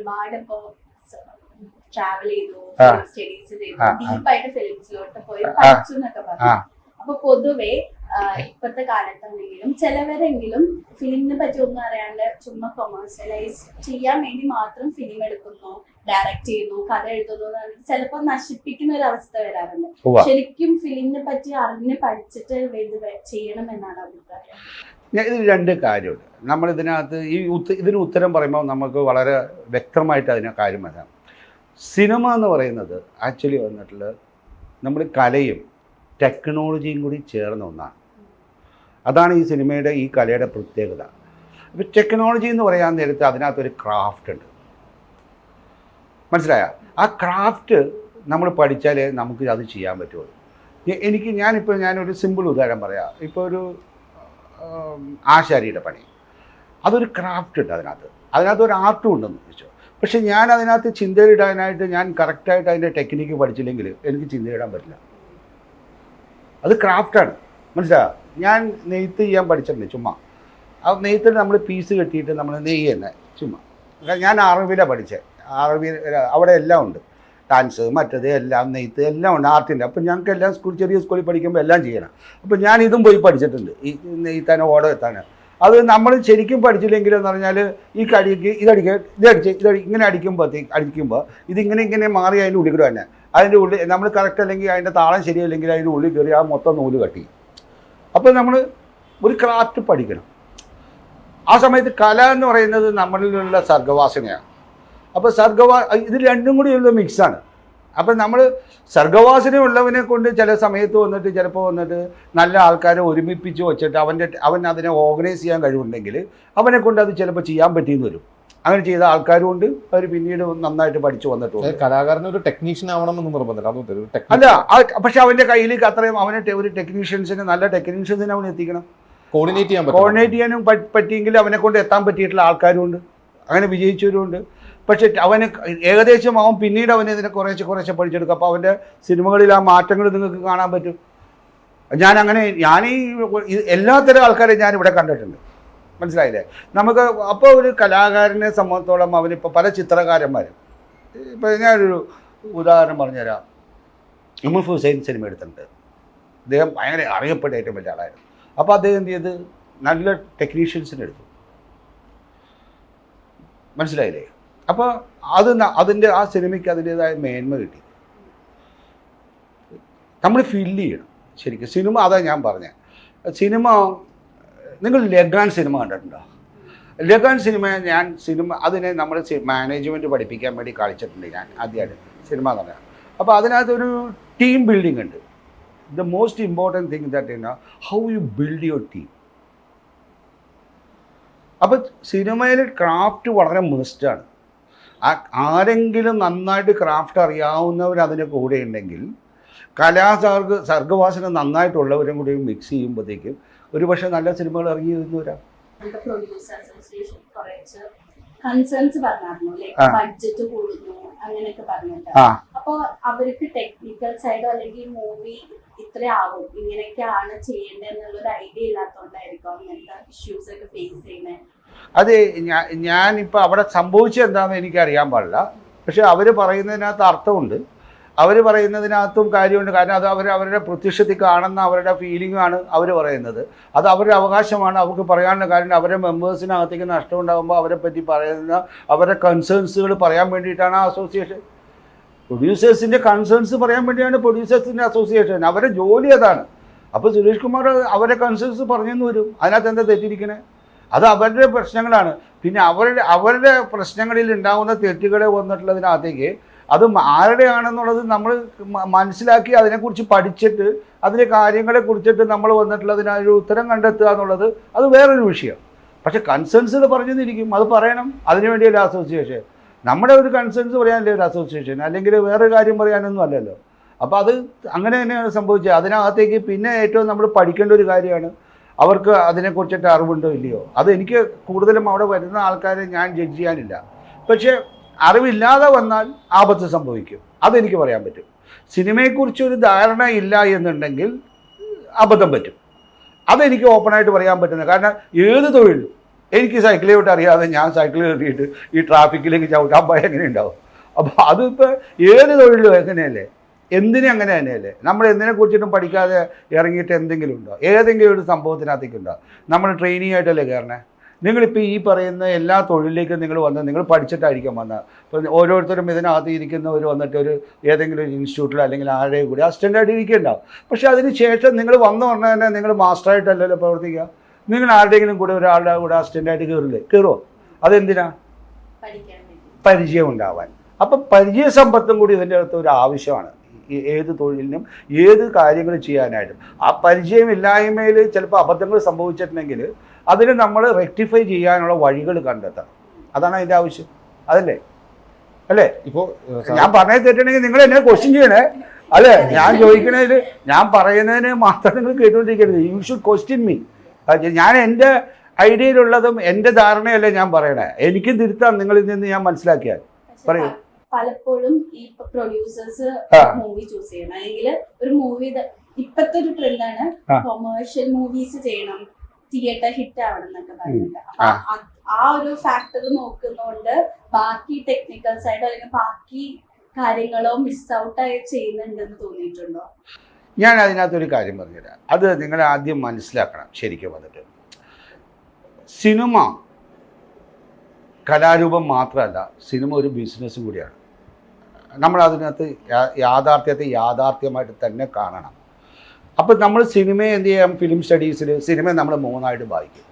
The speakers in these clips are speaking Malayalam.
ഒരുപാട് ഇപ്പോ ട്രാവൽ ചെയ്തു. സ്റ്റഡീസ് ചെയ്തു ആ, ആ. ഡീപ്പായിട്ട് ഫിലിംസിലോട്ട് പോയി ആ. പഠിച്ചു എന്നൊക്കെ ആ പറഞ്ഞു അപ്പൊ പൊതുവെ ഇപ്പത്തെ കാലത്താണെങ്കിലും ചിലവരെങ്കിലും ഫിലിമിനെ പറ്റി ഒന്നും അറിയാണ്ട് ചുമ്മാ കൊമേഴ്സ്യലൈസ് ചെയ്യാൻ വേണ്ടി മാത്രം ഫിലിം എടുക്കുന്നു ഡയറക്റ്റ് ചെയ്യുന്നു കഥ എഴുതുന്നു ചിലപ്പോ നശിപ്പിക്കുന്ന ഒരു അവസ്ഥ വരാറുണ്ട് ശരിക്കും ഫിലിമിനെ പറ്റി അറിഞ്ഞ് പഠിച്ചിട്ട് ചെയ്യണം എന്നാണ് അഭിപ്രായം ഇതിൽ രണ്ട് കാര്യമുണ്ട്. നമ്മൾ ഇതിനകത്ത് ഈ ഉത്ത ഇതിന് ഉത്തരം പറയുമ്പോൾ നമുക്ക് വളരെ വ്യക്തമായിട്ട് അതിന് കാര്യം വരാം. സിനിമ എന്ന് പറയുന്നത് ആക്ച്വലി വന്നിട്ടുള്ള നമ്മൾ കലയും ടെക്നോളജിയും കൂടി ചേർന്ന ഒന്നാണ്. അതാണ് ഈ സിനിമയുടെ ഈ കലയുടെ പ്രത്യേകത. അപ്പോൾ ടെക്നോളജി എന്ന് പറയാൻ നേരത്ത് അതിനകത്തൊരു ക്രാഫ്റ്റ് ഉണ്ട്. മനസ്സിലായ? ആ ക്രാഫ്റ്റ് നമ്മൾ പഠിച്ചാലേ നമുക്ക് അത് ചെയ്യാൻ പറ്റുള്ളൂ. എനിക്ക് ഞാനിപ്പോൾ ഞാനൊരു സിമ്പിൾ ഉദാഹരണം പറയാം. ഇപ്പോൾ ഒരു ആശാരിയുടെ പണി. അതൊരു ക്രാഫ്റ്റ് ഉണ്ട് അതിനകത്ത്. അതിനകത്ത് ഒരു ആർട്ടും ഉണ്ടെന്ന് വെച്ചു പക്ഷെ ഞാൻ അതിനകത്ത് ചിന്തയിടാനായിട്ട് ഞാൻ കറക്റ്റായിട്ട് അതിന്റെ ടെക്നിക്ക് പഠിച്ചില്ലെങ്കിൽ എനിക്ക് ചിന്തയിടാൻ പറ്റില്ല. അത് ക്രാഫ്റ്റാണ് മനസ്സിലായോ? ഞാൻ നെയ്ത്ത് ചെയ്യാൻ പഠിച്ചിട്ടുണ്ട് ചുമ്മാ. ആ നെയ്ത്തിൽ നമ്മൾ പീസ് കെട്ടിയിട്ട് നമ്മൾ നെയ്യ് ചുമ്മാ. ഞാൻ അറബിയിലാണ് പഠിച്ചത്. അറബി അവിടെ എല്ലാം ഉണ്ട്. ഡാൻസ് മറ്റത് എല്ലാം നെയ്ത്ത് എല്ലാം ഉണ്ട് ആർട്ടിന്റെ അപ്പം ഞങ്ങൾക്ക് എല്ലാം സ്കൂൾ ചെറിയ സ്കൂളിൽ പഠിക്കുമ്പോൾ എല്ലാം ചെയ്യണം. അപ്പം ഞാൻ ഇതും പോയി പഠിച്ചിട്ടുണ്ട്. ഈ നെയ്ത്താനോ ഓടോ എത്താനോ. അത് നമ്മൾ ശരിക്കും പഠിച്ചില്ലെങ്കിൽ എന്ന് പറഞ്ഞാൽ ഈ കടിക്ക് ഇതടിക്കുക ഇതടിച്ച് ഇതടി ഇങ്ങനെ അടിക്കുമ്പോൾ അടിക്കുമ്പോൾ ഇതിങ്ങനെ ഇങ്ങനെ മാറി അതിന്റെ ഉള്ളിൽ കൂടെ തന്നെ അതിന്റെ ഉള്ളിൽ നമ്മൾ കറക്റ്റ് അല്ലെങ്കിൽ അതിന്റെ താളം ശരിയല്ലെങ്കിൽ അതിന്റെ ഉള്ളിൽ കയറി ആ മൊത്തം നൂൽ കട്ടി. അപ്പോൾ നമ്മൾ ഒരു ക്രാഫ്റ്റ് പഠിക്കണം. ആ സമയത്ത് കല എന്ന് പറയുന്നത് നമ്മളിലുള്ള സർഗവാസനയാണ്. അപ്പോൾ സർഗവാ ഇത് രണ്ടും കൂടി ഉള്ള മിക്സാണ് അപ്പം നമ്മൾ സർഗവാസന ഉള്ളവനെ കൊണ്ട് ചില സമയത്ത് വന്നിട്ട് ചിലപ്പോൾ വന്നിട്ട് നല്ല ആൾക്കാരെ ഒരുമിപ്പിച്ച് വെച്ചിട്ട് അവന്റെ അവൻ അതിനെ ഓർഗനൈസ് ചെയ്യാൻ കഴിവുണ്ടെങ്കിൽ അവനെ കൊണ്ട് അത് ചിലപ്പോൾ ചെയ്യാൻ പറ്റിയെന്ന് വരും. അങ്ങനെ ചെയ്ത ആൾക്കാരും ഉണ്ട്. അവർ പിന്നീട് നന്നായിട്ട് പഠിച്ചു വന്നിട്ടുണ്ട്. കലാകാരന് ഒരു ടെക്നീഷ്യൻ ആവണമെന്ന് നിർബന്ധമില്ല. അല്ല പക്ഷെ അവന്റെ കയ്യിൽ അത്രയും അവനെ ഒരു ടെക്നീഷ്യൻസിന് നല്ല ടെക്നീഷ്യൻസിനെ അവൻ എത്തിക്കണം. കോർഡിനേറ്റ് ചെയ്യാൻ പറ്റും കോർഡിനേറ്റ് ചെയ്യാനും പറ്റിയെങ്കിൽ അവനെ കൊണ്ട് എത്താൻ പറ്റിയിട്ടുള്ള ആൾക്കാരുമുണ്ട് അങ്ങനെ വിജയിച്ചവരുമുണ്ട് പക്ഷെ അവന് ഏകദേശം അവൻ പിന്നീട് അവൻ ഇതിനെ കുറേശ്ശെ കുറേശ്ശെ പഠിച്ചെടുക്കും. അപ്പോൾ അവന്റെ സിനിമകളിൽ ആ മാറ്റങ്ങൾ നിങ്ങൾക്ക് കാണാൻ പറ്റും. ഞാൻ അങ്ങനെ ഞാൻ ഈ എല്ലാത്തരം ആൾക്കാരെയും ഞാൻ ഇവിടെ കണ്ടിട്ടുണ്ട്. മനസ്സിലായില്ലേ? നമുക്ക് അപ്പോൾ ഒരു കലാകാരനെ സംബന്ധിച്ചോളം അവനിപ്പോൾ പല ചിത്രകാരന്മാരും. ഇപ്പോൾ ഞാനൊരു ഉദാഹരണം പറഞ്ഞുതരാം. ഉമർ ഹുസൈൻ സിനിമ എടുത്തിട്ടുണ്ട്. അദ്ദേഹം ഭയങ്കര അറിയപ്പെട്ട ഏറ്റവും വലിയ ആളായിരുന്നു. അപ്പോൾ അദ്ദേഹം എന്ത് ചെയ്ത്? നല്ല ടെക്നീഷ്യൻസിനെ എടുത്തു. മനസ്സിലായില്ലേ? അപ്പോൾ അത് അതിന്റെ ആ സിനിമയ്ക്ക് അതിന്റെതായ മേന്മ കിട്ടി. നമ്മൾ ഫീൽ ചെയ്യണം. ശരിക്കും സിനിമ അതാ ഞാൻ പറഞ്ഞത് സിനിമ നിങ്ങൾ ലഗാൻ സിനിമ കണ്ടിട്ടുണ്ടോ? ലഗാൻ സിനിമ ഞാൻ സിനിമ അതിനെ നമ്മൾ മാനേജ്മെന്റ് പഠിപ്പിക്കാൻ വേണ്ടി കളിച്ചിട്ടുണ്ട് ഞാൻ ആദ്യമായിട്ട് സിനിമ എന്ന് പറഞ്ഞാൽ. അപ്പോൾ അതിനകത്തൊരു ടീം ബിൽഡിംഗ് ഉണ്ട്. The most important thing that in how you build your team അപ്പോൾ സിനിമയിൽ ക്രാഫ്റ്റ് വളരെ മസ്റ്റാണ് ആ ആരെങ്കിലും നന്നായിട്ട് ക്രാഫ്റ്റ് അറിയാവുന്നവർ അതിന്റെ കൂടെ ഉണ്ടെങ്കിൽ കലാസർഗ സർഗവാസന നന്നായിട്ടുള്ളവരും കൂടി മിക്സ് ചെയ്യുമ്പോഴത്തേക്കും ഒരു പക്ഷേ നല്ല സിനിമകൾ ഇറങ്ങി വരുന്നവരാ നമ്മുടെ പ്രൊഡ്യൂസർ അസോസിയേഷൻ കുറച്ച് കൺസേൺസ് പറഞ്ഞായിരുന്നു. ബഡ്ജറ്റ് കൂടുന്നു അങ്ങനെയൊക്കെ പറഞ്ഞിട്ട്. ആ അപ്പൊ അവർക്ക് ടെക്നിക്കൽ സൈഡ് അല്ലെങ്കിൽ മൂവി ഇത്ര ആവും. ഇങ്ങനെയൊക്കെയാണ് ചെയ്യേണ്ടതെന്നുള്ള ഒരു ഐഡിയ ഇല്ലാത്തതുകൊണ്ടായിരിക്കും അങ്ങനത്തെ ഇഷ്യൂസ് ഒക്കെ ഫേസ് ചെയ്യുന്നത് അത് ഞാൻ ഞാനിപ്പോൾ അവിടെ സംഭവിച്ചത് എന്താണെന്ന് എനിക്ക് അറിയാൻ പാടില്ല. പക്ഷെ അവർ പറയുന്നതിനകത്ത് അർത്ഥമുണ്ട്. അവർ പറയുന്നതിനകത്തും കാര്യമുണ്ട്. കാരണം അത് അവർ അവരുടെ പ്രത്യക്ഷത്തിൽ കാണുന്ന അവരുടെ ഫീലിംഗാണ് അവർ പറയുന്നത്. അത് അവരുടെ അവകാശമാണ്. അവർക്ക് പറയാനുള്ള കാര്യം അവരുടെ മെമ്പേഴ്സിനകത്തേക്ക് നഷ്ടമുണ്ടാകുമ്പോൾ അവരെ പറ്റി പറയുന്ന അവരുടെ കൺസേൺസുകൾ പറയാൻ വേണ്ടിയിട്ടാണ് ആ അസോസിയേഷൻ പ്രൊഡ്യൂസേഴ്സിന്റെ കൺസേൺസ് പറയാൻ വേണ്ടിയാണ് പ്രൊഡ്യൂസേഴ്സിന്റെ അസോസിയേഷൻ അവരെ ജോലി അതാണ്. അപ്പോൾ സുരേഷ് കുമാർ അവരെ കൺസേൺസ് പറഞ്ഞെന്ന് വരും. അതിനകത്ത് എന്താ തെറ്റിരിക്കണേ അത് അവരുടെ പ്രശ്നങ്ങളാണ്. പിന്നെ അവരുടെ അവരുടെ പ്രശ്നങ്ങളിൽ ഉണ്ടാകുന്ന തെറ്റുകളെ വന്നിട്ടുള്ളതിനകത്തേക്ക് അത് ആരുടെയാണെന്നുള്ളത് നമ്മൾ മനസ്സിലാക്കി അതിനെക്കുറിച്ച് പഠിച്ചിട്ട് അതിന്റെ കാര്യങ്ങളെ കുറിച്ചിട്ട് നമ്മൾ വന്നിട്ടുള്ളതിനൊരു ഉത്തരം കണ്ടെത്തുക എന്നുള്ളത് അത് വേറൊരു വിഷയം. പക്ഷെ കൺസേൺസുകൾ പറഞ്ഞെന്നിരിക്കും. അത് പറയണം. അതിനു വേണ്ടിയല്ല അസോസിയേഷൻ നമ്മുടെ ഒരു കൺസേൺസ് പറയാനല്ലേ ഒരു അസോസിയേഷൻ അല്ലെങ്കിൽ വേറെ കാര്യം പറയാനൊന്നും അല്ലല്ലോ. അപ്പോൾ അത് അങ്ങനെ തന്നെയാണ് സംഭവിച്ചത്. അതിനകത്തേക്ക് പിന്നെ ഏറ്റവും നമ്മൾ പഠിക്കേണ്ട ഒരു കാര്യമാണ്. അവർക്ക് അതിനെക്കുറിച്ചിട്ട് അറിവുണ്ടോ ഇല്ലയോ? അത് എനിക്ക് കൂടുതലും അവിടെ വരുന്ന ആൾക്കാരെ ഞാൻ ജഡ്ജ് ചെയ്യാനില്ല. പക്ഷേ അറിവില്ലാതെ വന്നാൽ ആപത്ത് സംഭവിക്കും. അതെനിക്ക് പറയാൻ പറ്റും. സിനിമയെക്കുറിച്ച് ഒരു ധാരണ ഇല്ല എന്നുണ്ടെങ്കിൽ അബദ്ധം പറ്റും. അതെനിക്ക് ഓപ്പണായിട്ട് പറയാൻ പറ്റുന്നത്. കാരണം ഏത് തൊഴിലും എനിക്ക് സൈക്കിൾ വിട്ട് അറിയാതെ ഞാൻ സൈക്കിൾ കയറിയിട്ട് ഈ ട്രാഫിക്കിലേക്ക് ചവിട്ടാൻ ഭയം എങ്ങനെ ഉണ്ടാവും? അപ്പോൾ അതിപ്പോൾ ഏത് തൊഴിലും എങ്ങനെയല്ലേ? എന്തിനും അങ്ങനെ തന്നെയല്ലേ? നമ്മൾ എന്തിനെ കുറിച്ചിട്ടും പഠിക്കാതെ ഇറങ്ങിയിട്ട് എന്തെങ്കിലും ഉണ്ടോ? ഏതെങ്കിലും ഒരു സംഭവത്തിനകത്തേക്ക് ഉണ്ടോ? നമ്മൾ ട്രെയിനിങ് ആയിട്ടല്ലേ കയറണേ? നിങ്ങളിപ്പോൾ ഈ പറയുന്ന എല്ലാ തൊഴിലിലേക്കും നിങ്ങൾ വന്ന് നിങ്ങൾ പഠിച്ചിട്ടായിരിക്കും വന്നത് ഇപ്പം ഓരോരുത്തരും ഇതിനകത്ത് ഇരിക്കുന്നവർ വന്നിട്ട് ഒരു ഏതെങ്കിലും ഒരു ഇൻസ്റ്റിറ്റ്യൂട്ടിൽ അല്ലെങ്കിൽ ആരുടെയും കൂടി അസിസ്റ്റന്റായിട്ട് ഇരിക്കുന്നുണ്ടാവും. പക്ഷേ അതിന് ശേഷം നിങ്ങൾ വന്നു പറഞ്ഞാൽ തന്നെ നിങ്ങൾ മാസ്റ്ററായിട്ടല്ലല്ലോ പ്രവർത്തിക്കുക. നിങ്ങൾ ആരുടെയെങ്കിലും കൂടെ ഒരാളുടെ കൂടെ അസിസ്റ്റന്റായിട്ട് കയറില്ലേ കയറുമോ അതെന്തിനാ? പരിചയം ഉണ്ടാവാൻ അപ്പം പരിചയസമ്പത്തും കൂടി ഇതിന്റെ അകത്ത് ഒരു ആവശ്യമാണ്. ഏത് തൊഴിലിനും ഏത് കാര്യങ്ങൾ ചെയ്യാനായിട്ടും. ആ പരിചയമില്ലായ്മയിൽ ചിലപ്പോൾ അബദ്ധങ്ങൾ സംഭവിച്ചിട്ടുണ്ടെങ്കിൽ അതിന് നമ്മൾ റെക്ടിഫൈ ചെയ്യാനുള്ള വഴികൾ കണ്ടെത്തണം. അതാണ് അതിന്റെ ആവശ്യം. അതല്ലേ? അല്ലേ? ഇപ്പോൾ ഞാൻ പറഞ്ഞത് തെറ്റുണ്ടെങ്കിൽ നിങ്ങൾ എന്നെ ക്വസ്റ്റ്യൻ ചെയ്യണേ. അല്ലേ? ഞാൻ ചോദിക്കണതിൽ ഞാൻ പറയുന്നതിന് മാത്രം നിങ്ങൾ കേട്ടുകൊണ്ടിരിക്കരുത്. യു ഷുഡ് ക്വസ്റ്റ്യൻ മീ ഞാൻ എന്റെ ഐഡിയയിലുള്ളതും എന്റെ ധാരണയല്ലേ ഞാൻ പറയണേ. എനിക്കും തിരുത്താം നിങ്ങളിൽ നിന്ന് ഞാൻ മനസ്സിലാക്കിയാൽ. പറയൂ. പലപ്പോഴും ഈ പ്രൊഡ്യൂസേഴ്സ് മൂവി ചൂസ് ചെയ്യണം. അല്ലെങ്കിൽ ഒരു മൂവി ഇപ്പത്തെ ഒരു ട്രെൻഡാണ്. കൊമേഴ്ഷ്യൽ മൂവീസ് ചെയ്യണം. തിയേറ്റർ ഹിറ്റ് ആവണം എന്നൊക്കെ പറയുന്നുണ്ട് അപ്പൊ ആ. ആ ഒരു ഫാക്ടർ നോക്കുന്നോണ്ട് ബാക്കി ടെക്നിക്കൽ സൈഡ് അല്ലെങ്കിൽ ബാക്കി കാര്യങ്ങളോ മിസ് ഔട്ട് ആയി ചെയ്യുന്നുണ്ടെന്ന് തോന്നിയിട്ടുണ്ടോ? ഞാൻ അതിനകത്തൊരു കാര്യം പറഞ്ഞുതരാം. അത് നിങ്ങൾ ആദ്യം മനസ്സിലാക്കണം. ശരിക്കും വന്നിട്ട്. സിനിമ കലാരൂപം മാത്രമല്ല സിനിമ ഒരു ബിസിനസ് കൂടിയാണ്. നമ്മൾ അതിനകത്ത് യാഥാർത്ഥ്യത്തെ യാഥാർത്ഥ്യമായിട്ട് തന്നെ കാണണം. അപ്പോൾ നമ്മൾ സിനിമയെ എന്ത് ചെയ്യാം? ഫിലിം സ്റ്റഡീസിൽ സിനിമ നമ്മൾ മൂന്നായിട്ട് വായിക്കും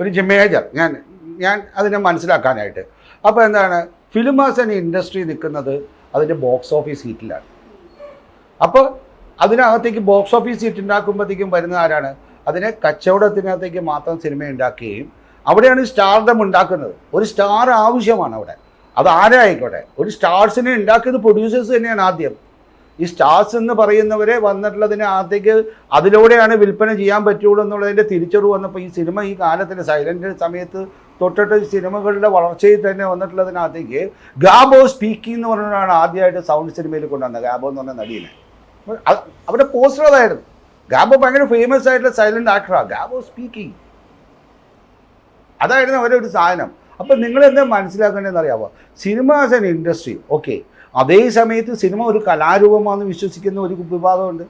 ഒരു മേജർ ഞാൻ ഞാൻ അതിനെ മനസ്സിലാക്കാനായിട്ട്. അപ്പോൾ എന്താണ്? ഫിലിം ആസ് ആൻ ഇൻഡസ്ട്രി നിൽക്കുന്നത് അതിന്റെ ബോക്സ് ഓഫീസ് ഹീറ്റിലാണ് അപ്പോൾ അതിനകത്തേക്ക് ബോക്സ് ഓഫീസ് സീറ്റ് ഉണ്ടാക്കുമ്പോഴത്തേക്കും വരുന്ന ആരാണ്? അതിനെ കച്ചവടത്തിനകത്തേക്ക് മാത്രം സിനിമ ഉണ്ടാക്കുകയും അവിടെയാണ് സ്റ്റാർഡം ഉണ്ടാക്കുന്നത്. ഒരു സ്റ്റാർ ആവശ്യമാണ് അവിടെ. അത് ആരായിക്കോട്ടെ? ഒരു സ്റ്റാർസിനെ ഉണ്ടാക്കിയത് പ്രൊഡ്യൂസേഴ്സ് തന്നെയാണ് ആദ്യം. ഈ സ്റ്റാർസ് എന്ന് പറയുന്നവരെ വന്നിട്ടുള്ളതിന് അകത്തേക്ക് അതിലൂടെയാണ് വിൽപ്പന ചെയ്യാൻ പറ്റുള്ളൂ എന്നുള്ളതിന്റെ തിരിച്ചറിവ് വന്നപ്പോൾ ഈ സിനിമ ഈ കാലത്തിന് സൈലന്റ് സമയത്ത് തൊട്ടിട്ട് സിനിമകളുടെ വളർച്ചയിൽ തന്നെ വന്നിട്ടുള്ളതിനകത്തേക്ക് ഗാബോ സ്പീക്കിംഗ് എന്ന് പറഞ്ഞാണ് ആദ്യമായിട്ട് സൗണ്ട് സിനിമയിൽ കൊണ്ടുവന്നത്. ഗാബോ എന്ന് പറഞ്ഞ നടീനെ. അവരുടെ പോസ്റ്റർ അതായിരുന്നു. ഗാബോ ഭയങ്കര ഫേമസ് ആയിട്ടുള്ള സൈലന്റ് ആക്ടറാണ് ഗാബോ സ്പീക്കിംഗ് അതായിരുന്നു അവരുടെ ഒരു സാധനം. അപ്പം നിങ്ങൾ എന്താ മനസ്സിലാക്കേണ്ടതെന്ന് അറിയാമോ cinema as an industry okay അതേ സമയത്ത് സിനിമ ഒരു കലാരൂപമാണെന്ന് വിശ്വസിക്കുന്ന ഒരു വിഭാഗമുണ്ട്.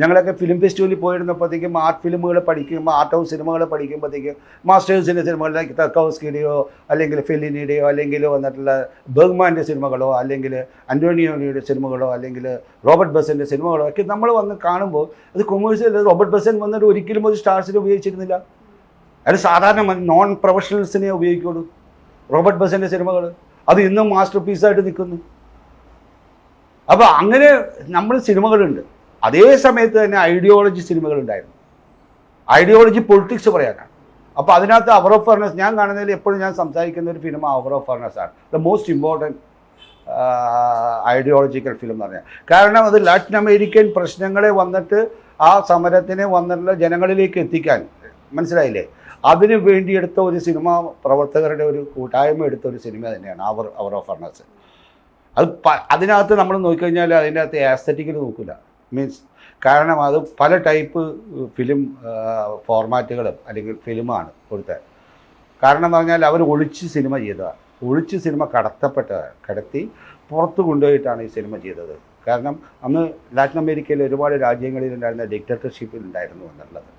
ഞങ്ങളൊക്കെ ഫിലിം ഫെസ്റ്റിവലിൽ പോയിരുന്നപ്പോഴത്തേക്കും ആർട്ട് ഫിലിമുകൾ പഠിക്കുമ്പോൾ ആർട്ട് ഹൗസ് സിനിമകൾ പഠിക്കുമ്പോഴത്തേക്കും മാസ്റ്റേഴ്സിന്റെ സിനിമകളിലേക്ക് തക്കൗസ്കിയുടെയോ അല്ലെങ്കിൽ ഫെലിനിയുടെയോ അല്ലെങ്കിൽ വന്നിട്ടുള്ള ബർഗ്മാന്റെ സിനിമകളോ അല്ലെങ്കിൽ അന്റോണിയോണിയുടെ സിനിമകളോ അല്ലെങ്കിൽ റോബർട്ട് ബസന്റെ സിനിമകളോ ഒക്കെ നമ്മൾ വന്ന് കാണുമ്പോൾ അത് കൊമേഴ്സ്യൽ റോബർട്ട് ബസൻ വന്നിട്ട് ഒരിക്കലും ഒരു സ്റ്റാർസിനെ ഉപയോഗിച്ചിരുന്നില്ല. അത് സാധാരണ നോൺ പ്രൊഫഷണൽസിനെ ഉപയോഗിക്കുള്ളൂ. റോബർട്ട് ബസന്റെ സിനിമകൾ അത് ഇന്നും മാസ്റ്റർ പീസായിട്ട് നിൽക്കുന്നു. അപ്പോൾ അങ്ങനെ നമ്മൾ സിനിമകളുണ്ട് അതേ സമയത്ത് തന്നെ ഐഡിയോളജി സിനിമകൾ ഉണ്ടായിരുന്നു. ഐഡിയോളജി പൊളിറ്റിക്സ് പറയാനാണ്. അപ്പോൾ അതിനകത്ത് അവർ ഓഫ് ഫർണസ് ഞാൻ കാണുന്നതിൽ എപ്പോഴും ഞാൻ സംസാരിക്കുന്ന ഒരു ഫിലിം അവർ ഓഫ് ഫർണസ് ആണ്. The most important ideological film എന്ന് പറഞ്ഞാൽ. കാരണം അത് ലാറ്റിൻ അമേരിക്കൻ പ്രശ്നങ്ങളെ വന്നിട്ട് ആ സമരത്തിനെ വന്നിട്ടുള്ള ജനങ്ങളിലേക്ക് എത്തിക്കാൻ മനസ്സിലായില്ലേ? അതിന് വേണ്ടി എടുത്ത ഒരു സിനിമ പ്രവർത്തകരുടെ ഒരു കൂട്ടായ്മ എടുത്ത ഒരു സിനിമ തന്നെയാണ് അവർ അവർ ഓഫ് ഫർണസ് അത് അതിനകത്ത് നമ്മൾ നോക്കിക്കഴിഞ്ഞാൽ അതിന്റെ അകത്ത് ആസ്തറ്റിക്കൽ നോക്കില്ല മീൻസ് കാരണം അത് പല ടൈപ്പ് ഫിലിം ഫോർമാറ്റുകളും അല്ലെങ്കിൽ ഫിലിമാണ് കൊടുത്തത് കാരണം എന്ന് പറഞ്ഞാൽ അവർ ഒളിച്ച് സിനിമ ചെയ്തതാണ്. ഒളിച്ച് സിനിമ കടത്തപ്പെട്ടതാണ് കടത്തി പുറത്ത് കൊണ്ടുപോയിട്ടാണ് ഈ സിനിമ ചെയ്തത്. കാരണം അന്ന് ലാറ്റിൻ അമേരിക്കയിലെ ഒരുപാട് രാജ്യങ്ങളിൽ ഉണ്ടായിരുന്ന ഡിക്റ്റർഷിപ്പിൽ ഉണ്ടായിരുന്നു എന്നുള്ളത്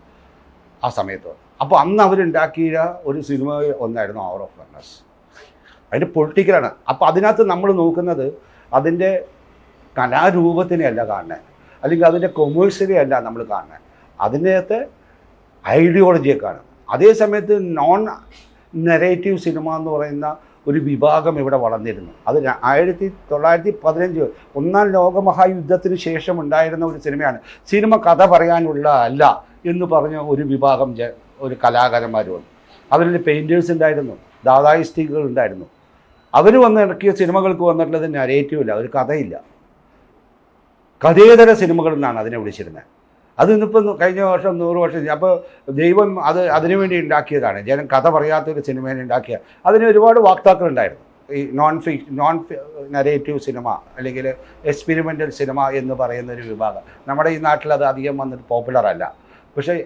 ആ സമയത്ത്. അപ്പോൾ അന്ന് അവരുണ്ടാക്കിയ ഒരു സിനിമ ഒന്നായിരുന്നു അവർ ഓഫ് ഫർണസ് അതിന്റെ പൊളിറ്റിക്കലാണ് അപ്പോൾ അതിനകത്ത് നമ്മൾ നോക്കുന്നത് അതിന്റെ കലാരൂപത്തിനെയല്ല കാണുന്നത്. അല്ലെങ്കിൽ അതിന്റെ കൊമേഴ്സിനെ അല്ല നമ്മൾ കാണുന്നത് അതിനകത്ത് ഐഡിയോളജിയെ കാണും അതേ സമയത്ത് നോൺ നെറേറ്റീവ് സിനിമ എന്ന് പറയുന്ന ഒരു വിഭാഗം ഇവിടെ വളർന്നിരുന്നു. അത് ആയിരത്തി തൊള്ളായിരത്തി പതിനഞ്ച് ഒന്നാം ലോകമഹായുദ്ധത്തിന് ശേഷം ഉണ്ടായിരുന്ന ഒരു സിനിമയാണ് സിനിമ കഥ പറയാനുള്ള അല്ല എന്ന് പറഞ്ഞ ഒരു വിഭാഗം ഒരു കലാകാരന്മാർ വന്നു. അവരിൽ പെയിന്റേഴ്സ് ഉണ്ടായിരുന്നു ദാദായിസ്റ്റിക്കുകൾ ഉണ്ടായിരുന്നു. അവർ വന്ന് ഇറക്കിയ സിനിമകൾക്ക് വന്നിട്ടുള്ളത് നെറേറ്റീവ് ഇല്ല ഒരു കഥയില്ല. കഥേതര സിനിമകൾ എന്നാണ് അതിനെ വിളിച്ചിരുന്നത്. അത് ഇന്നിപ്പോൾ കഴിഞ്ഞ വർഷം നൂറ് വർഷം അപ്പോൾ ദൈവം അത് അതിനുവേണ്ടി ഉണ്ടാക്കിയതാണ്. ജനം കഥ പറയാത്തൊരു സിനിമേനെ ഉണ്ടാക്കിയ. അതിന് ഒരുപാട് വാക്താക്കളുണ്ടായിരുന്നു. ഈ നോൺ ഫി നോൺ നരേറ്റീവ് സിനിമ അല്ലെങ്കിൽ എക്സ്പെരിമെന്റൽ സിനിമ എന്ന് പറയുന്ന ഒരു വിഭാഗം. നമ്മുടെ ഈ നാട്ടിൽ അത് അധികം വന്നിട്ട് പോപ്പുലർ അല്ല. പക്ഷേ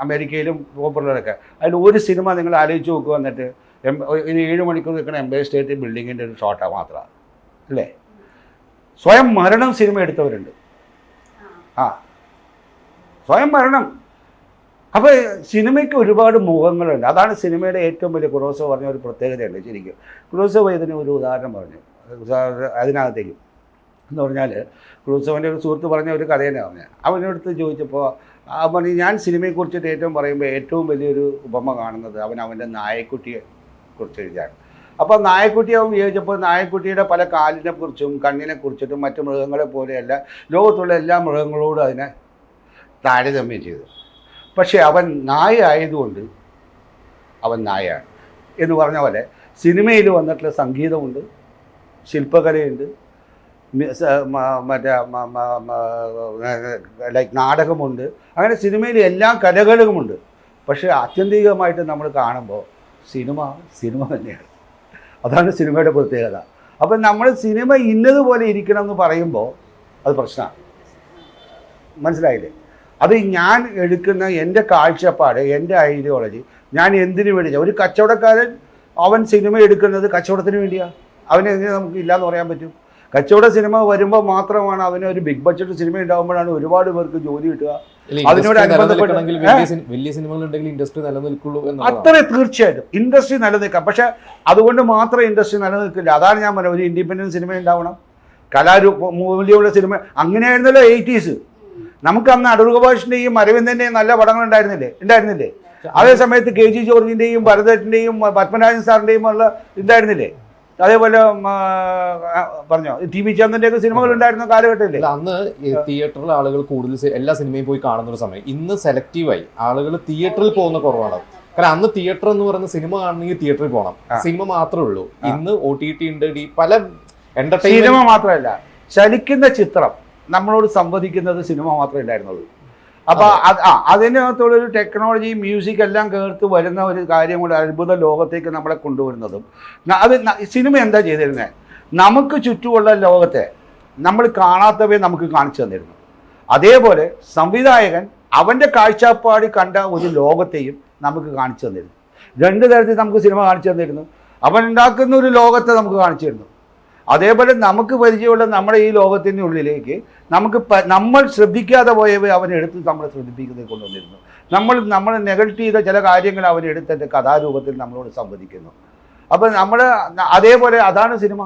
അമേരിക്കയിലും പോപ്പുലറൊക്കെ അതിൽ ഒരു സിനിമ നിങ്ങൾ ആലോചിച്ച് നോക്കുക വന്നിട്ട് എം- ഒരു ഏഴ് മണിക്കൂർ നിൽക്കുന്ന എംബേ സ്റ്റേറ്റ് ബിൽഡിങ്ങിന്റെ ഒരു ഷോട്ടാണ് മാത്രമാണ് അല്ലേ? സ്വയം മരണം സിനിമ എടുത്തവരുണ്ട്. ആ. സ്വയം മരണം. അപ്പോൾ സിനിമയ്ക്ക് ഒരുപാട് മുഖങ്ങളുണ്ട്. അതാണ് സിനിമയുടെ ഏറ്റവും വലിയ കുറോസോ പറഞ്ഞ ഒരു പ്രത്യേകതയുണ്ട് ശരിക്കും. ക്രൂസോ ഇതിന് ഒരു ഉദാഹരണം പറഞ്ഞു. അതിനകത്തേക്കും. എന്ന് പറഞ്ഞാൽ ക്രൂസോവിന്റെ ഒരു സുഹൃത്ത് പറഞ്ഞ ഒരു കഥ തന്നെ പറഞ്ഞു. അവനടുത്ത് ചോദിച്ചപ്പോൾ അവൻ പറഞ്ഞു ഞാൻ സിനിമയെക്കുറിച്ചിട്ട് ഏറ്റവും പറയുമ്പോൾ ഏറ്റവും വലിയൊരു ഉപമ കാണുന്നത് അവൻ അവന്റെ നായക്കുട്ടിയെ കുറിച്ച് എഴുതിയാണ്. അപ്പോൾ അവൻ വിചാരിച്ചപ്പോൾ നായക്കുട്ടിയുടെ പല കാലിനെ കുറിച്ചും കണ്ണിനെ കുറിച്ചിട്ടും മറ്റു മൃഗങ്ങളെ പോലെയല്ല ലോകത്തുള്ള എല്ലാ മൃഗങ്ങളോടും അതിനെ താരതമ്യം ചെയ്തു. പക്ഷേ അവൻ നായ ആയതുകൊണ്ട് അവൻ നായയാണ്. എന്ന് പറഞ്ഞ പോലെ സിനിമയിൽ വന്നിട്ടുള്ള സംഗീതമുണ്ട് ശില്പകലയുണ്ട് മറ്റേ ലൈക്ക് നാടകമുണ്ട് അങ്ങനെ സിനിമയിൽ എല്ലാ കലകളുമുണ്ട് പക്ഷേ ആത്യന്തികമായിട്ട് നമ്മൾ കാണുമ്പോൾ സിനിമ സിനിമ തന്നെയാണ്. അതാണ് സിനിമയുടെ പ്രത്യേകത. അപ്പം നമ്മൾ സിനിമ ഇന്നതുപോലെ ഇരിക്കണം എന്ന് പറയുമ്പോൾ അത് പ്രശ്നമാണ്. മനസ്സിലായില്ലേ? അത് ഞാൻ എടുക്കുന്ന എന്റെ കാഴ്ചപ്പാട് എന്റെ ഐഡിയോളജി ഞാൻ എന്തിനു വേണ്ടി ഒരു കച്ചവടക്കാരൻ അവൻ സിനിമ എടുക്കുന്നത് കച്ചവടത്തിന് വേണ്ടിയാണ് അവനെ എങ്ങനെ നമുക്ക് ഇല്ലയെന്ന് പറയാൻ പറ്റും? കച്ചവട സിനിമ വരുമ്പോൾ മാത്രമാണ് അവന് ഒരു ബിഗ് ബഡ്ജറ്റ് സിനിമ ഉണ്ടാകുമ്പോഴാണ് ഒരുപാട് പേർക്ക് ജോലി കിട്ടുക. അതിനോട് വലിയ സിനിമകൾ ഉണ്ടെങ്കിൽ ഇൻഡസ്ട്രി നിലനിൽക്കുള്ളൂ അത്ര തീർച്ചയായിട്ടും. ഇൻഡസ്ട്രി നിലനിൽക്കാം. പക്ഷെ അതുകൊണ്ട് മാത്രം ഇൻഡസ്ട്രി നിലനിൽക്കില്ല. അതാണ് ഞാൻ പറഞ്ഞത്. ഒരു ഇൻഡിപെൻഡന്റ് സിനിമ ഉണ്ടാവണം. കലാരൂപ മൂല്യമുള്ള സിനിമ അങ്ങനെയായിരുന്നല്ലോ എയ്റ്റീസ് നമുക്ക് അന്ന് അടൂർ ഗോപാഷിന്റെയും അരവിന്ദന്റെയും നല്ല പടങ്ങൾ ഉണ്ടായിരുന്നില്ലേ? ഉണ്ടായിരുന്നില്ലേ അതേ സമയത്ത് കെ ജി ജോർജിന്റെയും ഭരതേട്ടന്റെയും പത്മനാഭൻ സാറിന്റെയും ഉള്ള ഉണ്ടായിരുന്നില്ലേ അതേപോലെ പറഞ്ഞോ ടി വി ചന്ദ്രന്റെയൊക്കെ സിനിമകൾ ഉണ്ടായിരുന്ന കാലഘട്ടമില്ലേ അന്ന് തിയേറ്ററിൽ ആളുകൾ കൂടുതൽ എല്ലാ സിനിമയും പോയി കാണുന്ന ഒരു സമയം. ഇന്ന് സെലക്റ്റീവായി. ആളുകൾ തിയേറ്ററിൽ പോകുന്ന കുറവാണ്. കാരണം അന്ന് തിയേറ്റർ എന്ന് പറയുന്ന സിനിമ കാണണമെങ്കിൽ തിയേറ്ററിൽ പോകണം. സിനിമ മാത്രമേ ഉള്ളൂ. ഇന്ന് ഒ ടി ടി ഉണ്ട് ഡി പല സിനിമ മാത്രമല്ല ചലിക്കുന്ന ചിത്രം നമ്മളോട് സംവദിക്കുന്നത് സിനിമ മാത്രമേ ഉണ്ടായിരുന്നുള്ളൂ. അപ്പൊ അതിനകത്തുള്ള ഒരു ടെക്നോളജി മ്യൂസിക് എല്ലാം കേർത്ത് വരുന്ന ഒരു കാര്യം കൂടെ അത്ഭുത ലോകത്തേക്ക് നമ്മളെ കൊണ്ടുവരുന്നതും. അത് സിനിമ എന്താ ചെയ്തിരുന്നത് നമുക്ക് ചുറ്റുമുള്ള ലോകത്തെ നമ്മൾ കാണാത്തവയെ നമുക്ക് കാണിച്ചു തന്നിരുന്നു. അതേപോലെ സംവിധായകൻ അവന്റെ കാഴ്ചപ്പാടി കണ്ട ഒരു ലോകത്തെയും നമുക്ക് കാണിച്ചു തന്നിരുന്നു. രണ്ട് തരത്തിൽ നമുക്ക് സിനിമ കാണിച്ചു തന്നിരുന്നു. അവൻ ഉണ്ടാക്കുന്ന ഒരു ലോകത്തെ നമുക്ക് കാണിച്ചു തരുന്നു അതേപോലെ നമുക്ക് പരിചയമുള്ള നമ്മുടെ ഈ ലോകത്തിന്റെ ഉള്ളിലേക്ക് നമുക്ക് നമ്മൾ ശ്രദ്ധിക്കാതെ പോയവ അവനെടുത്ത് നമ്മളെ ശ്രദ്ധിപ്പിക്കുന്നത് കൊണ്ടുവന്നിരുന്നു. നമ്മൾ നമ്മൾ നെഗറ്റ് ചെയ്ത ചില കാര്യങ്ങൾ അവൻ എടുത്തിട്ട് കഥാരൂപത്തിൽ നമ്മളോട് സംവദിക്കുന്നു. അപ്പോൾ നമ്മൾ അതേപോലെ അതാണ് സിനിമ.